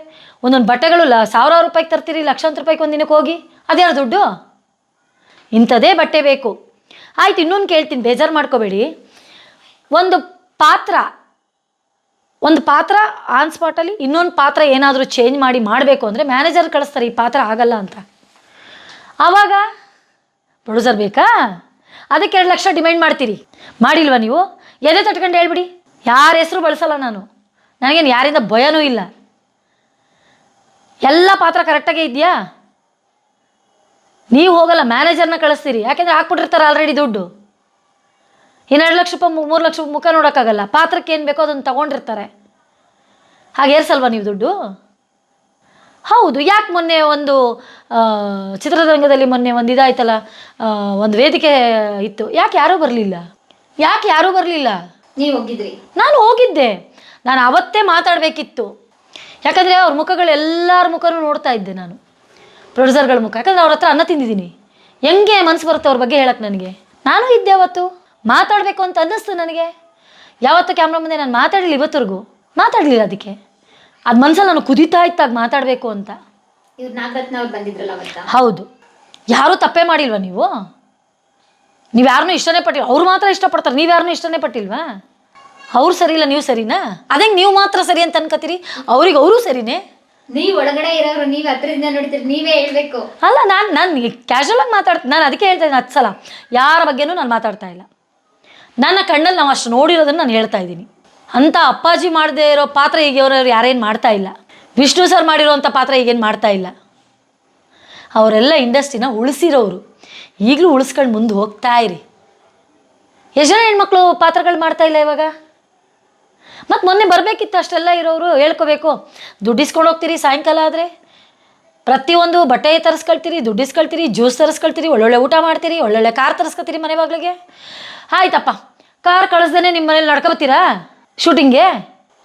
ಒಂದೊಂದು ಬಟ್ಟೆಗಳು ಲ, ಸಾವಿರಾರು ರೂಪಾಯಿಗೆ ತರ್ತೀರಿ, ಲಕ್ಷಾಂತರ ರೂಪಾಯಿಗೆ ಒಂದು ದಿನಕ್ಕೆ ಹೋಗಿ. ಅದ್ಯಾರು ದುಡ್ಡು? ಇಂಥದೇ ಬಟ್ಟೆ ಬೇಕು. ಆಯ್ತು, ಇನ್ನೊಂದು ಕೇಳ್ತೀನಿ, ಬೇಜಾರು ಮಾಡ್ಕೋಬೇಡಿ. ಒಂದು ಪಾತ್ರ. ಒಂದು ಪಾತ್ರ ಆನ್ ಸ್ಪಾಟಲ್ಲಿ ಇನ್ನೊಂದು ಪಾತ್ರ ಏನಾದರೂ ಚೇಂಜ್ ಮಾಡಿ ಮಾಡಬೇಕು ಅಂದರೆ ಮ್ಯಾನೇಜರ್ ಕಳಿಸ್ತಾರೆ, ಈ ಪಾತ್ರ ಆಗಲ್ಲ ಅಂತ. ಆವಾಗ ಪ್ರೊಡ್ಯೂಸರ್ ಬೇಕಾ? ಅದಕ್ಕೆ ಎರಡು ಲಕ್ಷ ಡಿಮ್ಯಾಂಡ್ ಮಾಡ್ತೀರಿ. ಮಾಡಿಲ್ವಾ ನೀವು? ಎದೆ ತಟ್ಕೊಂಡು ಹೇಳ್ಬಿಡಿ. ಯಾರ ಹೆಸರು ಬಳಸಲ್ಲ ನಾನು. ನನಗೇನು ಯಾರಿಂದ ಭಯನೂ ಇಲ್ಲ. ಎಲ್ಲ ಪಾತ್ರ ಕರೆಕ್ಟಾಗೇ ಇದೆಯಾ? ನೀವು ಹೋಗಲ್ಲ ಮ್ಯಾನೇಜರ್ನ ಕಳಿಸ್ತೀರಿ. ಯಾಕೆಂದ್ರೆ ಹಾಕ್ಬಿಟ್ಟಿರ್ತಾರೆ ಆಲ್ರೆಡಿ ದುಡ್ಡು. ಇನ್ನೆರಡು ಲಕ್ಷ ರೂಪಾಯಿ ಮೂರು ಲಕ್ಷ ರೂಪಾಯಿ ಮುಖ ನೋಡೋಕ್ಕಾಗಲ್ಲ. ಪಾತ್ರಕ್ಕೆ ಏನು ಬೇಕೋ ಅದನ್ನು ತಗೊಂಡಿರ್ತಾರೆ. ಹಾಗೆ ಏರ್ಸಲ್ವಾ ನೀವು ದುಡ್ಡು? ಹೌದು ಯಾಕೆ ಮೊನ್ನೆ ಒಂದು ಚಿತ್ರರಂಗದಲ್ಲಿ ಮೊನ್ನೆ ಒಂದು ಇದಾಯ್ತಲ್ಲ ಒಂದು ವೇದಿಕೆ ಇತ್ತು. ಯಾಕೆ ಯಾರೂ ಬರಲಿಲ್ಲ? ಯಾಕೆ ಯಾರೂ ಬರಲಿಲ್ಲ? ನೀವು ಹೋಗಿದ್ರಿ. ನಾನು ಹೋಗಿದ್ದೆ. ನಾನು ಅವತ್ತೇ ಮಾತಾಡಬೇಕಿತ್ತು. ಯಾಕಂದರೆ ಅವ್ರ ಮುಖಗಳು ಎಲ್ಲರ ಮುಖನೂ ನೋಡ್ತಾ ಇದ್ದೆ ನಾನು. ಪ್ರೊಡ್ಯೂಸರ್ಗಳ ಮುಖ. ಯಾಕಂದರೆ ಅವ್ರ ಹತ್ರ ಅನ್ನ ತಿಂದಿದ್ದೀನಿ. ಹೆಂಗೆ ಮನಸ್ಸು ಬರುತ್ತೆ ಅವ್ರ ಬಗ್ಗೆ ಹೇಳಕ್ಕೆ ನನಗೆ? ನಾನು ಇದ್ದೆ ಅವತ್ತು. ಮಾತಾಡಬೇಕು ಅಂತ ಅನ್ನಿಸ್ತು ನನಗೆ. ಯಾವತ್ತೂ ಕ್ಯಾಮ್ರಾ ಮುಂದೆ ನಾನು ಮಾತಾಡಲಿಲ್ಲ ಇವತ್ತರೆಗೂ ಮಾತಾಡಲಿಲ್ಲ ಅದಕ್ಕೆ. ಅದು ಮನಸ್ಸಲ್ಲಿ ನಾನು ಕುದೀತಾ ಇತ್ತಾಗ ಮಾತಾಡಬೇಕು ಅಂತ. ಇವ್ರು ನಾಗರತ್ನ ಅವ್ರು ಬಂದಿದ್ರಲ್ಲ ಅವತ್ತ? ಹೌದು. ಯಾರೂ ತಪ್ಪೇ ಮಾಡಿಲ್ವಾ ನೀವು? ನೀವು ಯಾರನ್ನು ಇಷ್ಟನೇ ಪಟ್ಟಿಲ್ಲ. ಅವ್ರು ಮಾತ್ರ ಇಷ್ಟಪಡ್ತಾರೆ. ನೀವು ಯಾರನ್ನೂ ಇಷ್ಟನೇ ಪಟ್ಟಿಲ್ವಾ? ಅವ್ರು ಸರಿ ಇಲ್ಲ ನೀವು ಸರಿನಾ? ಅದೇ ನೀವು ಮಾತ್ರ ಸರಿ ಅಂತ ಅನ್ಕೋತೀರಿ ಅವ್ರಿಗೆ ಅವರು ಸರಿನೇ? ನೀವು ಒಳಗಡೆ ಇರೋರು ನೀವು ಹತ್ರದಿಂದ ನೋಡ್ತೀರಿ ನೀವೇ ಹೇಳ್ಬೇಕು. ಅಲ್ಲ ನಾನು ನಾನು ಕ್ಯಾಶುವಲ್ ಆಗಿ ಮಾತಾಡ್ತೀನಿ ನಾನು ಅದಕ್ಕೆ ಹೇಳ್ತಾ ಇದ್ದೀನಿ ಹತ್ತು ಸಲ. ಯಾರ ಬಗ್ಗೆನೂ ನಾನು ಮಾತಾಡ್ತಾ ಇಲ್ಲ. ನನ್ನ ಕಣ್ಣಲ್ಲಿ ನಾವು ಅಷ್ಟು ನೋಡಿರೋದನ್ನು ನಾನು ಹೇಳ್ತಾ ಇದ್ದೀನಿ. ಅಂಥ ಅಪ್ಪಾಜಿ ಮಾಡದೇ ಇರೋ ಪಾತ್ರ ಈಗ ಅವರವ್ರು ಯಾರೇನು ಮಾಡ್ತಾ ಇಲ್ಲ. ವಿಷ್ಣು ಸರ್ ಮಾಡಿರೋವಂಥ ಪಾತ್ರ ಈಗೇನು ಮಾಡ್ತಾ ಇಲ್ಲ. ಅವರೆಲ್ಲ ಇಂಡಸ್ಟ್ರಿನ ಉಳಿಸಿರೋರು ಈಗಲೂ ಉಳಿಸ್ಕೊಂಡು ಮುಂದೆ ಹೋಗ್ತಾ ಇರಿ. ಎಷ್ಟು ಜನ ಹೆಣ್ಮಕ್ಳು ಪಾತ್ರಗಳು ಮಾಡ್ತಾ ಇಲ್ಲ ಇವಾಗ? ಮತ್ತು ಮೊನ್ನೆ ಬರಬೇಕಿತ್ತು ಅಷ್ಟೆಲ್ಲ ಇರೋರು ಹೇಳ್ಕೋಬೇಕು. ದುಡ್ಡು ಇಸ್ಕೊಂಡು ಹೋಗ್ತೀರಿ ಸಾಯಂಕಾಲ ಆದರೆ. ಪ್ರತಿಯೊಂದು ಬಟ್ಟೆ ತರಿಸ್ಕೊಳ್ತೀರಿ, ದುಡ್ಡಿಸ್ಕೊಳ್ತೀರಿ, ಜ್ಯೂಸ್ ತರಿಸ್ಕೊಳ್ತೀರಿ, ಒಳ್ಳೊಳ್ಳೆ ಊಟ ಮಾಡ್ತೀರಿ, ಒಳ್ಳೊಳ್ಳೆ ಕಾರ್ ತರಿಸ್ಕೊತೀರಿ ಮನೆ ಬಾಗಿಲಿಗೆ ಆಯ್ತಪ್ಪ. ಕಾರ್ ಕಳಿಸ್ದೇನೆ ನಿಮ್ಮ ಮನೇಲಿ ನಡ್ಕೊಬತ್ತೀರಾ? ಶೂಟಿಂಗ್ಗೆ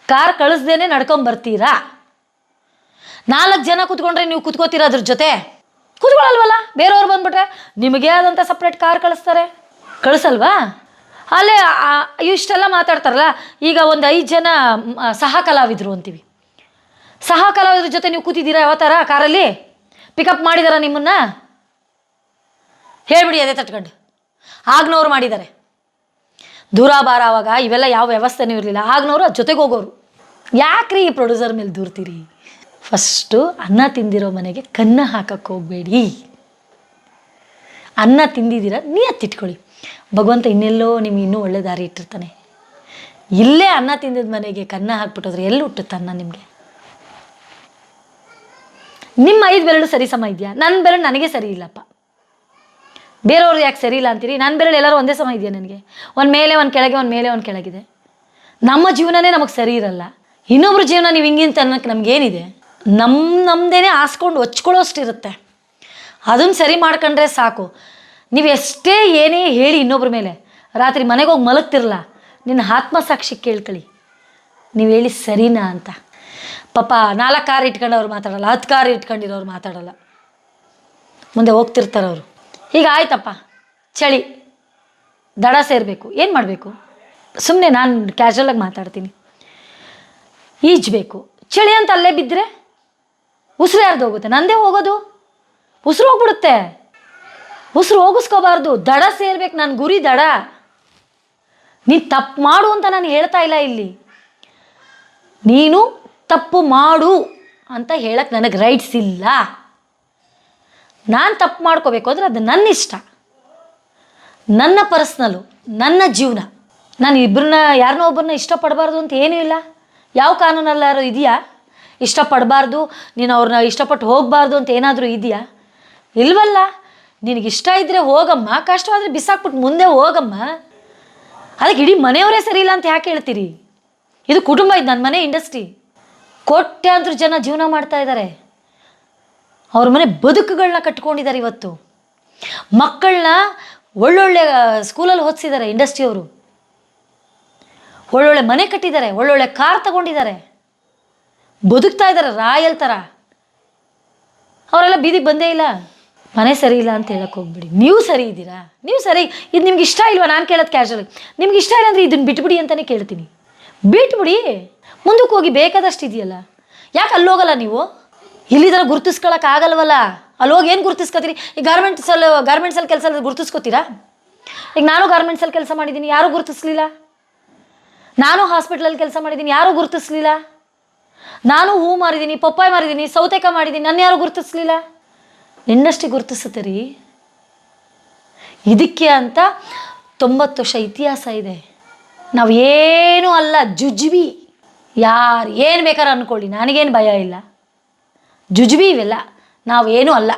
ಕಾರ್ ಕಳಿಸ್ದೇನೆ ನಡ್ಕೊಂಬರ್ತೀರಾ? ನಾಲ್ಕು ಜನ ಕೂತ್ಕೊಂಡ್ರೆ ನೀವು ಕೂತ್ಕೋತೀರಾ ಅದ್ರ ಜೊತೆ? ಕೂತ್ಕೊಳ್ಳಲ್ವಲ್ಲ ಬೇರೆಯವ್ರು ಬಂದ್ಬಿಟ್ರೆ ನಿಮಗೆ ಆದಂಥ ಸಪ್ರೇಟ್ ಕಾರ್ ಕಳಿಸ್ತಾರೆ. ಕಳಿಸಲ್ವಾ? ಅಲ್ಲೇ ಇಷ್ಟೆಲ್ಲ ಮಾತಾಡ್ತಾರಲ್ಲ, ಈಗ ಒಂದು ಐದು ಜನ ಸಹ ಕಲಾವಿದರು ಅಂತೀವಿ. ಸಹ ಕಲಾವಿದ್ರ ಜೊತೆ ನೀವು ಕೂತಿದ್ದೀರಾ ಯಾವ ಥರ ಕಾರಲ್ಲಿ? ಪಿಕಪ್ ಮಾಡಿದಾರ ನಿಮ್ಮನ್ನ? ಹೇಳ್ಬಿಡಿ, ಅದೇ ತಟ್ಕೊಂಡು. ಆಗ್ನವ್ರು ಮಾಡಿದ್ದಾರೆ. ದೂರ ಬಾರ ಆವಾಗ ಇವೆಲ್ಲ ಯಾವ ವ್ಯವಸ್ಥೆನೂ ಇರಲಿಲ್ಲ. ಆಗ್ನವರು ಅದು ಜೊತೆಗೆ ಹೋಗೋರು. ಯಾಕ್ರಿ ಈ ಪ್ರೊಡ್ಯೂಸರ್ ಮೇಲೆ ದೂರ್ತೀರಿ? ಫಸ್ಟು ಅನ್ನ ತಿಂದಿರೋ ಮನೆಗೆ ಕನ್ನ ಹಾಕಕ್ಕೆ ಹೋಗಬೇಡಿ. ಅನ್ನ ತಿಂದಿದ್ದೀರ ನೀಯತ್ತಿಟ್ಕೊಳ್ಳಿ ಭಗವಂತ ಇನ್ನೆಲ್ಲೋ ನಿಮ್ಗೆ ಇನ್ನೂ ಒಳ್ಳೆ ದಾರಿ ಇಟ್ಟಿರ್ತಾನೆ. ಇಲ್ಲೇ ಅನ್ನ ತಿಂದಿದ್ದ ಮನೆಗೆ ಕನ್ನ ಹಾಕ್ಬಿಟ್ಟೋದ್ರೆ ಎಲ್ಲಿ ಹುಟ್ಟುತ್ತೆ ಅನ್ನ ನಿಮಗೆ? ನಿಮ್ಮ ಐದು ಬೆರಳು ಸರಿ ಸಮ ಇದೆಯಾ? ನನ್ನ ಬೆರಳು ನನಗೆ ಸರಿ ಇಲ್ಲಪ್ಪ. ಬೇರೆಯವ್ರು ಯಾಕೆ ಸರಿ ಇಲ್ಲ ಅಂತೀರಿ? ನಾನು ಬೇರೆ ಎಲ್ಲರೂ ಒಂದೇ ಸಮ ಇದೆಯಾ ನನಗೆ? ಒಂದು ಮೇಲೆ, ಒಂದು ಕೆಳಗೆ, ಒಂದು ಮೇಲೆ, ಒಂದು ಕೆಳಗಿದೆ. ನಮ್ಮ ಜೀವನನೇ ನಮಗೆ ಸರಿ ಇರಲ್ಲ. ಇನ್ನೊಬ್ರ ಜೀವನ ನೀವು ಹಿಂಗಿಂತ ಅನ್ನೋಕ್ಕೆ ನಮಗೇನಿದೆ ನಮ್ಮ ನಮ್ಮದೇನೆ ಆಸ್ಕೊಂಡು ಹೊಚ್ಕೊಳ್ಳೋಷ್ಟಿರುತ್ತೆ ಅದನ್ನು ಸರಿ ಮಾಡ್ಕೊಂಡ್ರೆ ಸಾಕು. ನೀವು ಎಷ್ಟೇ ಏನೇ ಹೇಳಿ ಇನ್ನೊಬ್ರ ಮೇಲೆ, ರಾತ್ರಿ ಮನೆಗೆ ಹೋಗಿ ಮಲಗ್ತಿರಲ್ಲ ನಿನ್ನ ಆತ್ಮಸಾಕ್ಷಿ ಕೇಳ್ಕೊಳ್ಳಿ ನೀವು ಹೇಳಿ ಸರಿನಾ ಅಂತ. ಪಾಪ ನಾಲ್ಕು ಕಾರ್ ಇಟ್ಕೊಂಡವ್ರು ಮಾತಾಡಲ್ಲ, ಹತ್ತು ಕಾರ್ ಇಟ್ಕೊಂಡಿರೋರು ಮಾತಾಡಲ್ಲ. ಮುಂದೆ ಹೋಗ್ತಿರ್ತಾರೆ ಅವರು. ಈಗ ಆಯ್ತಪ್ಪ. ಚಳಿ. ದಡ ಸೇರಬೇಕು. ಏನು ಮಾಡಬೇಕು? ಸುಮ್ಮನೆ ನಾನು ಕ್ಯಾಶುವಲಾಗಿ ಮಾತಾಡ್ತೀನಿ. ಈಜಬೇಕು. ಚಳಿ ಅಂತ ಅಲ್ಲೇ ಬಿದ್ದರೆ ಉಸಿರು ಯಾರ್ದು ಹೋಗುತ್ತೆ? ನಂದೇ ಹೋಗೋದು. ಉಸಿರು ಹೋಗ್ಬಿಡುತ್ತೆ. ಉಸಿರು ಹೋಗಿಸ್ಕೋಬಾರ್ದು. ದಡ ಸೇರ್ಬೇಕು. ನನ್ನ ಗುರಿ ದಡ. ನೀನು ತಪ್ಪು ಮಾಡು ಅಂತ ನಾನು ಹೇಳ್ತಾ ಇಲ್ಲ ಇಲ್ಲಿ. ನೀನು ತಪ್ಪು ಮಾಡು ಅಂತ ಹೇಳಕ್ಕೆ ನನಗೆ ರೈಟ್ಸ್ ಇಲ್ಲ. ನಾನು ತಪ್ಪು ಮಾಡ್ಕೋಬೇಕು ಅಂದರೆ ಅದು ನನ್ನ ಇಷ್ಟ. ನನ್ನ ಪರ್ಸ್ನಲು ನನ್ನ ಜೀವನ. ನಾನು ಇಬ್ಬರನ್ನ ಯಾರನ್ನೋ ಒಬ್ಬರನ್ನ ಇಷ್ಟಪಡಬಾರ್ದು ಅಂತ ಏನೂ ಇಲ್ಲ. ಯಾವ ಕಾನೂನಲ್ಲಾರು ಇದೆಯಾ? ಇಷ್ಟಪಡಬಾರ್ದು, ನೀನು ಅವ್ರನ್ನ ಇಷ್ಟಪಟ್ಟು ಹೋಗಬಾರ್ದು ಅಂತ ಏನಾದರೂ ಇದೆಯಾ? ಇಲ್ವಲ್ಲ, ನಿನಗೆ ಇಷ್ಟ ಇದ್ದರೆ ಹೋಗಮ್ಮ ಕಷ್ಟವಾದರೆ ಬಿಸಾಕ್ಬಿಟ್ಟು ಮುಂದೆ ಹೋಗಮ್ಮ. ಅದಕ್ಕೆ ಇಡೀ ಮನೆಯವರೇ ಸರಿ ಇಲ್ಲ ಅಂತ ಯಾಕೆ ಹೇಳ್ತೀರಿ? ಇದು ಕುಟುಂಬ ಇದು ನನ್ನ ಮನೆ ಇಂಡಸ್ಟ್ರಿ ಕೋಟ್ಯಾಂತರ ಜನ ಜೀವನ ಮಾಡ್ತಾ ಇದ್ದಾರೆ ಅವ್ರ ಮನೆ ಬದುಕುಗಳನ್ನ ಕಟ್ಕೊಂಡಿದ್ದಾರೆ ಇವತ್ತು. ಮಕ್ಕಳನ್ನ ಒಳ್ಳೊಳ್ಳೆ ಸ್ಕೂಲಲ್ಲಿ ಓದಿಸಿದ್ದಾರೆ ಇಂಡಸ್ಟ್ರಿಯವರು ಒಳ್ಳೊಳ್ಳೆ ಮನೆ ಕಟ್ಟಿದ್ದಾರೆ ಒಳ್ಳೊಳ್ಳೆ ಕಾರ್ ತಗೊಂಡಿದ್ದಾರೆ ಬದುಕ್ತಾ ಇದ್ದಾರೆ ರಾಯಲ್ ಥರ ಅವರೆಲ್ಲ ಬೀದಿಗೆ ಬಂದೇ ಇಲ್ಲ. ಮನೆ ಸರಿ ಇಲ್ಲ ಅಂತ ಹೇಳಕ್ಕೆ ಹೋಗ್ಬಿಡಿ. ನೀವು ಸರಿ ಇದ್ದೀರಾ? ನೀವು ಸರಿ, ಇದು ನಿಮ್ಗೆ ಇಷ್ಟ ಇಲ್ವಾ? ನಾನು ಕೇಳೋದು ಕ್ಯಾಶುವಲ್ ನಿಮ್ಗೆ ಇಷ್ಟ ಇಲ್ಲ ಅಂದರೆ ಇದನ್ನು ಬಿಟ್ಬಿಡಿ ಅಂತಲೇ ಕೇಳ್ತೀನಿ. ಬಿಟ್ಬಿಡಿ. ಮುಂದಕ್ಕೆ ಹೋಗಿ ಬೇಕಾದಷ್ಟು ಇದೆಯಲ್ಲ. ಯಾಕೆ ಅಲ್ಲಿ ಹೋಗಲ್ಲ ನೀವು? ಇಲ್ಲಿದರ ಗುರುತಿಸ್ಕೊಳಕ್ಕೆ ಆಗಲ್ವಲ್ಲ? ಅಲ್ಲಿ ಹೋಗಿ ಏನು ಗುರುತಿಸ್ಕೊತೀರಿ? ಈ ಗಾರ್ಮೆಂಟ್ಸಲ್ಲಿ ಗಾರ್ಮೆಂಟ್ಸಲ್ಲಿ ಕೆಲಸ ಗುರುತಿಸ್ಕೊತೀರಾ? ಈಗ ನಾನು ಗಾರ್ಮೆಂಟ್ಸಲ್ಲಿ ಕೆಲಸ ಮಾಡಿದ್ದೀನಿ ಯಾರೂ ಗುರುತಿಸ್ಲಿಲ್ಲ. ನಾನು ಹಾಸ್ಪಿಟ್ಲಲ್ಲಿ ಕೆಲಸ ಮಾಡಿದ್ದೀನಿ ಯಾರೂ ಗುರುತಿಸ್ಲಿಲ್ಲ. ನಾನು ಹೂ ಮಾರಿದ್ದೀನಿ ಪಪ್ಪಾಯಿ ಮಾರಿದ್ದೀನಿ ಸೌತೆಕಾಯಿ ಮಾಡಿದ್ದೀನಿ ನನ್ನ ಯಾರು ಗುರುತಿಸ್ಲಿಲ್ಲ. ನಿನ್ನಷ್ಟೇ ಗುರುತಿಸುತ್ತೆ ರೀ ಇದಕ್ಕೆ ಅಂತ ತೊಂಬತ್ತು ವರ್ಷ ಇತಿಹಾಸ ಇದೆ. ನಾವು ಏನೂ ಅಲ್ಲ ಜುಜ್ವಿ ಯಾರು ಏನು ಬೇಕಾದ್ರೂ ಅಂದ್ಕೊಳ್ಳಿ ನನಗೇನು ಭಯ ಇಲ್ಲ. ಜುಜ್ಬಿ ಇವೆಲ್ಲ. ನಾವೇನೂ ಅಲ್ಲ.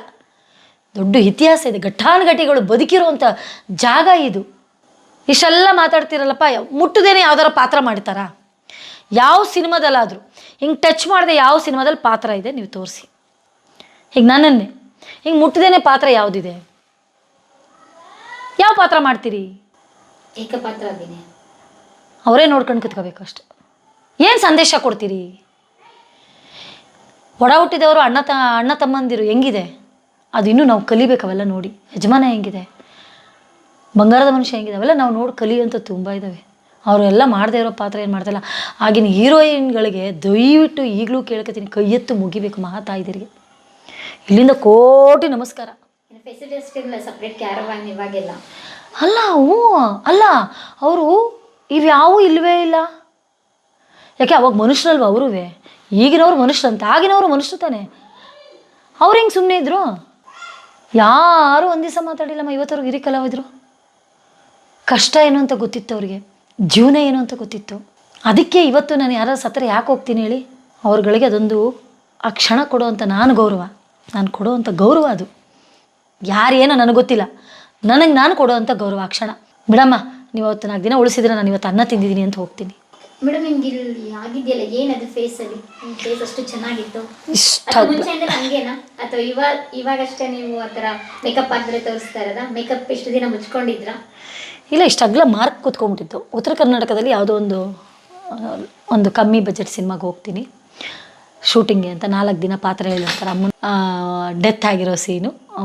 ದೊಡ್ಡ ಇತಿಹಾಸ ಇದೆ. ಘಟ್ಟಾನುಘಟಿಗಳು ಬದುಕಿರುವಂಥ ಜಾಗ ಇದು. ಇಷ್ಟೆಲ್ಲ ಮಾತಾಡ್ತಿರಲ್ಲಪ್ಪ ಮುಟ್ಟದೇನೆ ಯಾವ್ದಾರ ಪಾತ್ರ ಮಾಡ್ತಾರಾ ಯಾವ ಸಿನಿಮಾದಲ್ಲಾದರೂ. ಹಿಂಗೆ ಟಚ್ ಮಾಡಿದೆ ಯಾವ ಸಿನಿಮಾದಲ್ಲಿ ಪಾತ್ರ ಇದೆ ನೀವು ತೋರಿಸಿ. ಈಗ ನನ್ನನ್ನೇ. ಹಿಂಗೆ ಮುಟ್ಟದೇನೆ ಪಾತ್ರ ಯಾವುದಿದೆ? ಯಾವ ಪಾತ್ರ ಮಾಡ್ತೀರಿ? ಏಕಪಾತ್ರ ಪಾತ್ರ ಅವರೇ ನೋಡ್ಕೊಂಡು ಕುತ್ಕೋಬೇಕು ಅಷ್ಟೆ. ಏನು ಸಂದೇಶ ಕೊಡ್ತೀರಿ? ಒಡ ಹುಟ್ಟಿದವರು ಅಣ್ಣ ತ ಅಣ್ಣ ತಮ್ಮಂದಿರು ಹೆಂಗಿದೆ? ಅದು ಇನ್ನೂ ನಾವು ಕಲಿಬೇಕು ಅವೆಲ್ಲ ನೋಡಿ. ಯಜಮಾನ ಹೆಂಗಿದೆ? ಬಂಗಾರದ ಮನುಷ್ಯ ಹೆಂಗಿದೆ? ಅವೆಲ್ಲ ನಾವು ನೋಡಿ ಕಲಿಯುವಂಥ ತುಂಬ ಇದ್ದಾವೆ. ಅವರು ಎಲ್ಲ ಮಾಡದೇ ಇರೋ ಪಾತ್ರ ಏನು ಮಾಡ್ತಾಯಿಲ್ಲ ಆಗಿನ ಹೀರೋಯಿನ್ಗಳಿಗೆ ದಯವಿಟ್ಟು ಈಗಲೂ ಕೇಳ್ಕೊತೀನಿ ಕೈ ಎತ್ತು ಮುಗಿಬೇಕು ಮಹಾತಾಯಿದಿರಿಗೆ ಇಲ್ಲಿಂದ ಕೋಟಿ ನಮಸ್ಕಾರ. ಅಲ್ಲ ಹ್ಞೂ ಅಲ್ಲ ಅವರು ಇವ್ಯಾವೂ ಇಲ್ಲವೇ ಇಲ್ಲ? ಯಾಕೆ ಅವಾಗ ಮನುಷ್ಯರಲ್ವ ಅವರೂ ಈಗಿನವ್ರು ಮನುಷ್ಯರಂತೆ ಆಗಿನವರು ಮನುಷ್ಯರು ತಾನೆ. ಅವ್ರು ಹೆಂಗೆ ಸುಮ್ಮನೆ ಇದ್ರು? ಯಾರು ಒಂದು ದಿವಸ ಮಾತಾಡಿಲ್ಲಮ್ಮ, ಇವತ್ತವ್ರಿಗೆ ಹಿರಿ ಕಲಾವಿದ್ರು. ಕಷ್ಟ ಏನು ಅಂತ ಗೊತ್ತಿತ್ತು ಅವ್ರಿಗೆ, ಜೀವನ ಏನು ಅಂತ ಗೊತ್ತಿತ್ತು. ಅದಕ್ಕೆ ಇವತ್ತು ನಾನು ಯಾರು ಸತ್ತರೆ ಯಾಕೆ ಹೋಗ್ತೀನಿ ಹೇಳಿ? ಅವ್ರುಗಳಿಗೆ ಅದೊಂದು ಆ ಕ್ಷಣ ಕೊಡುವಂಥ ನಾನು ಗೌರವ. ನಾನು ಕೊಡುವಂಥ ಗೌರವ ಅದು. ಯಾರೇನೋ ನನಗೆ ಗೊತ್ತಿಲ್ಲ. ನನಗೆ ನಾನು ಕೊಡುವಂಥ ಗೌರವ ಆ ಕ್ಷಣ. ಬಿಡಮ್ಮ, ನೀವು ನಾಲ್ಕು ದಿನ ಉಳಿಸಿದ್ರೆ ನಾನು ಇವತ್ತು ಅನ್ನ ತಿಂದಿದ್ದೀನಿ ಅಂತ ಹೋಗ್ತೀನಿ. ಮೇಡಮ್ ನಿಮ್ಗೆ ಇಲ್ಲಿ ಆಗಿದೆಯಲ್ಲ ಏನದು ಫೇಸ್ ಅಲ್ಲಿ? ಫೇಸ್ ಅಷ್ಟು ಚೆನ್ನಾಗಿತ್ತು. ಇಷ್ಟ ಮುಂಚೆಯಿಂದ ಹಂಗೇನಾ? ಅಥವಾ ಇವಾಗ ಇವಾಗಷ್ಟೇ ನೀವು ಆ ಥರ ಮೇಕಪ್ ಆದ್ರೆ ತೋರಿಸ್ತಾ ಇರೋದ? ಮೇಕಪ್ ಎಷ್ಟು ದಿನ ಮುಚ್ಕೊಂಡಿದ್ರಾ? ಇಲ್ಲ ಇಷ್ಟು ಅಗಲ ಮಾರ್ಕ್ ಕೂತ್ಕೊಂಡ್ಬಿಟ್ಟಿತ್ತು. ಉತ್ತರ ಕರ್ನಾಟಕದಲ್ಲಿ ಯಾವುದೋ ಒಂದು ಆ, ಒಂದು ಕಮ್ಮಿ ಬಜೆಟ್ ಸಿನಿಮಾಗೆ ಹೋಗ್ತೀನಿ. ಶೂಟಿಂಗ್ಗೆ ಅಂತ ನಾಲ್ಕು ದಿನ ಪಾತ್ರ ಹೇಳಿರ್ತಾರೆ. ಅಮ್ಮನ ಡೆತ್ ಆಗಿರೋ ಸೀನು ಆ,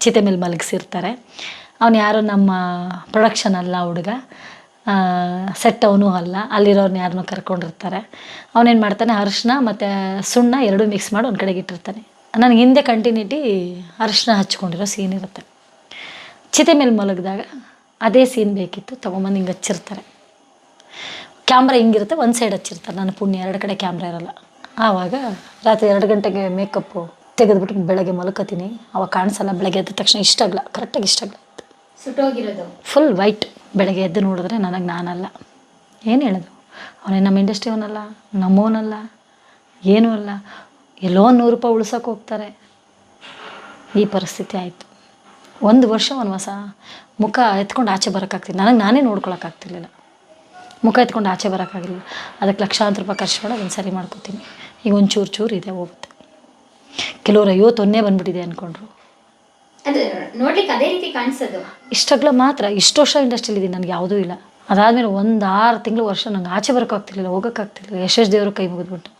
ಚಿತೆ ಮೇಲೆ ಮಲಗಿಸಿರ್ತಾರೆ. ಅವನು ಯಾರೋ ನಮ್ಮ ಪ್ರೊಡಕ್ಷನ್ ಅಲ್ಲ ಹುಡುಗ. ಸೆಟ್ ಅವನು ಅಲ್ಲ. ಅಲ್ಲಿರೋರ್ನ ಯಾರನ್ನೂ ಕರ್ಕೊಂಡಿರ್ತಾರೆ. ಅವನೇನು ಮಾಡ್ತಾನೆ, ಅರಿಶಿನ ಮತ್ತು ಸುಣ್ಣ ಎರಡೂ ಮಿಕ್ಸ್ ಮಾಡಿ ಒಂದು ಕಡೆಗೆ ಇಟ್ಟಿರ್ತಾನೆ. ನನಗೆ ಹಿಂದೆ ಕಂಟಿನ್ಯೂಟಿ ಅರಿಶಿನ ಹಚ್ಕೊಂಡಿರೋ ಸೀನ್ ಇರುತ್ತೆ. ಚಿತೆ ಮೇಲೆ ಮಲಗಿದಾಗ ಅದೇ ಸೀನ್ ಬೇಕಿತ್ತು, ತೊಗೊಂಬಂದು ಹಿಂಗೆ ಹಚ್ಚಿರ್ತಾರೆ. ಕ್ಯಾಮ್ರ ಹಿಂಗಿರುತ್ತೆ, ಒಂದು ಸೈಡ್ ಹಚ್ಚಿರ್ತಾರೆ. ನನ್ನ ಪುಣ್ಯ, ಎರಡು ಕಡೆ ಕ್ಯಾಮ್ರ ಇರಲ್ಲ. ಆವಾಗ ರಾತ್ರಿ ಎರಡು ಗಂಟೆಗೆ ಮೇಕಪ್ಪು ತೆಗೆದುಬಿಟ್ಟು ಬೆಳಗ್ಗೆ ಮಲ್ಕೋತೀನಿ. ಅವಾಗ ಕಾಣಿಸಲ್ಲ, ಬೆಳಗ್ಗೆ ಎದ್ದ ತಕ್ಷಣ ಇಷ್ಟ ಆಗಲ್ಲ ಕರೆಕ್ಟಾಗಿ ಇಷ್ಟ ಆಗಲ್ಲ ಸುಟ್ಟೋಗಿರೋದು. ಫುಲ್ ವೈಟ್ ಬೆಳಗ್ಗೆ ಎದ್ದು ನೋಡಿದ್ರೆ ನನಗೆ ನಾನಲ್ಲ. ಏನು ಹೇಳೋದು? ಅವನೇ ನಮ್ಮ ಇಂಡಸ್ಟ್ರಿ ಅವನಲ್ಲ ನಮ್ಮವನಲ್ಲ ಏನೂ ಅಲ್ಲ. ಎಲ್ಲೋ ನೂರು ರೂಪಾಯಿ ಉಳ್ಸೋಕೆ ಹೋಗ್ತಾರೆ. ಈ ಪರಿಸ್ಥಿತಿ ಆಯಿತು. ಒಂದು ವರ್ಷ ವನವಾಸ ಮುಖ ಎತ್ಕೊಂಡು ಆಚೆ ಬರೋಕ್ಕಾಗ್ತಿಲ್ಲ ನನಗೆ ನಾನೇ ನೋಡ್ಕೊಳಕ್ಕಾಗ್ತಿರ್ಲಿಲ್ಲ ಮುಖ ಎತ್ಕೊಂಡು ಆಚೆ ಬರೋಕ್ಕಾಗಿಲ್ಲ ಅದಕ್ಕೆ ಲಕ್ಷಾಂತರ ರೂಪಾಯಿ ಖರ್ಚು ಮಾಡಿ ಅದನ್ನು ಸರಿ ಮಾಡ್ಕೋತೀನಿ. ಈಗ ಒಂಚೂರು ಚೂರು ಚೂರು ಇದೆ ಹೋಗುತ್ತೆ. ಕೆಲವರು ಅಯ್ಯೋ ತೊನ್ನೆ ಬಂದ್ಬಿಟ್ಟಿದೆ ಅಂದ್ಕೊಂಡ್ರು ನೋಡ್ಲಿಕ್ಕೆ ಅದೇ ರೀತಿ ಕಾಣಿಸೋದು. ಇಷ್ಟಾಗ್ಲ ಮಾತ್ರ ಇಷ್ಟು ವರ್ಷ ಇಂಡಸ್ಟ್ರಿಲಿದ್ದೀನಿ ನನಗೆ ಯಾವುದೂ ಇಲ್ಲ. ಅದಾದಮೇಲೆ ಒಂದು ಆರು ತಿಂಗಳು ವರ್ಷ ನಂಗೆ ಆಚೆ ಬರೋಕ್ಕಾಗ್ತಿರ್ಲಿಲ್ಲ ಹೋಗೋಕ್ಕಾಗ್ತಿರ್ಲಿಲ್ಲ ಯಶಸ್ ದೇವರು ಕೈ ಮುಗಿದ್ಬಿಟ್ಟು.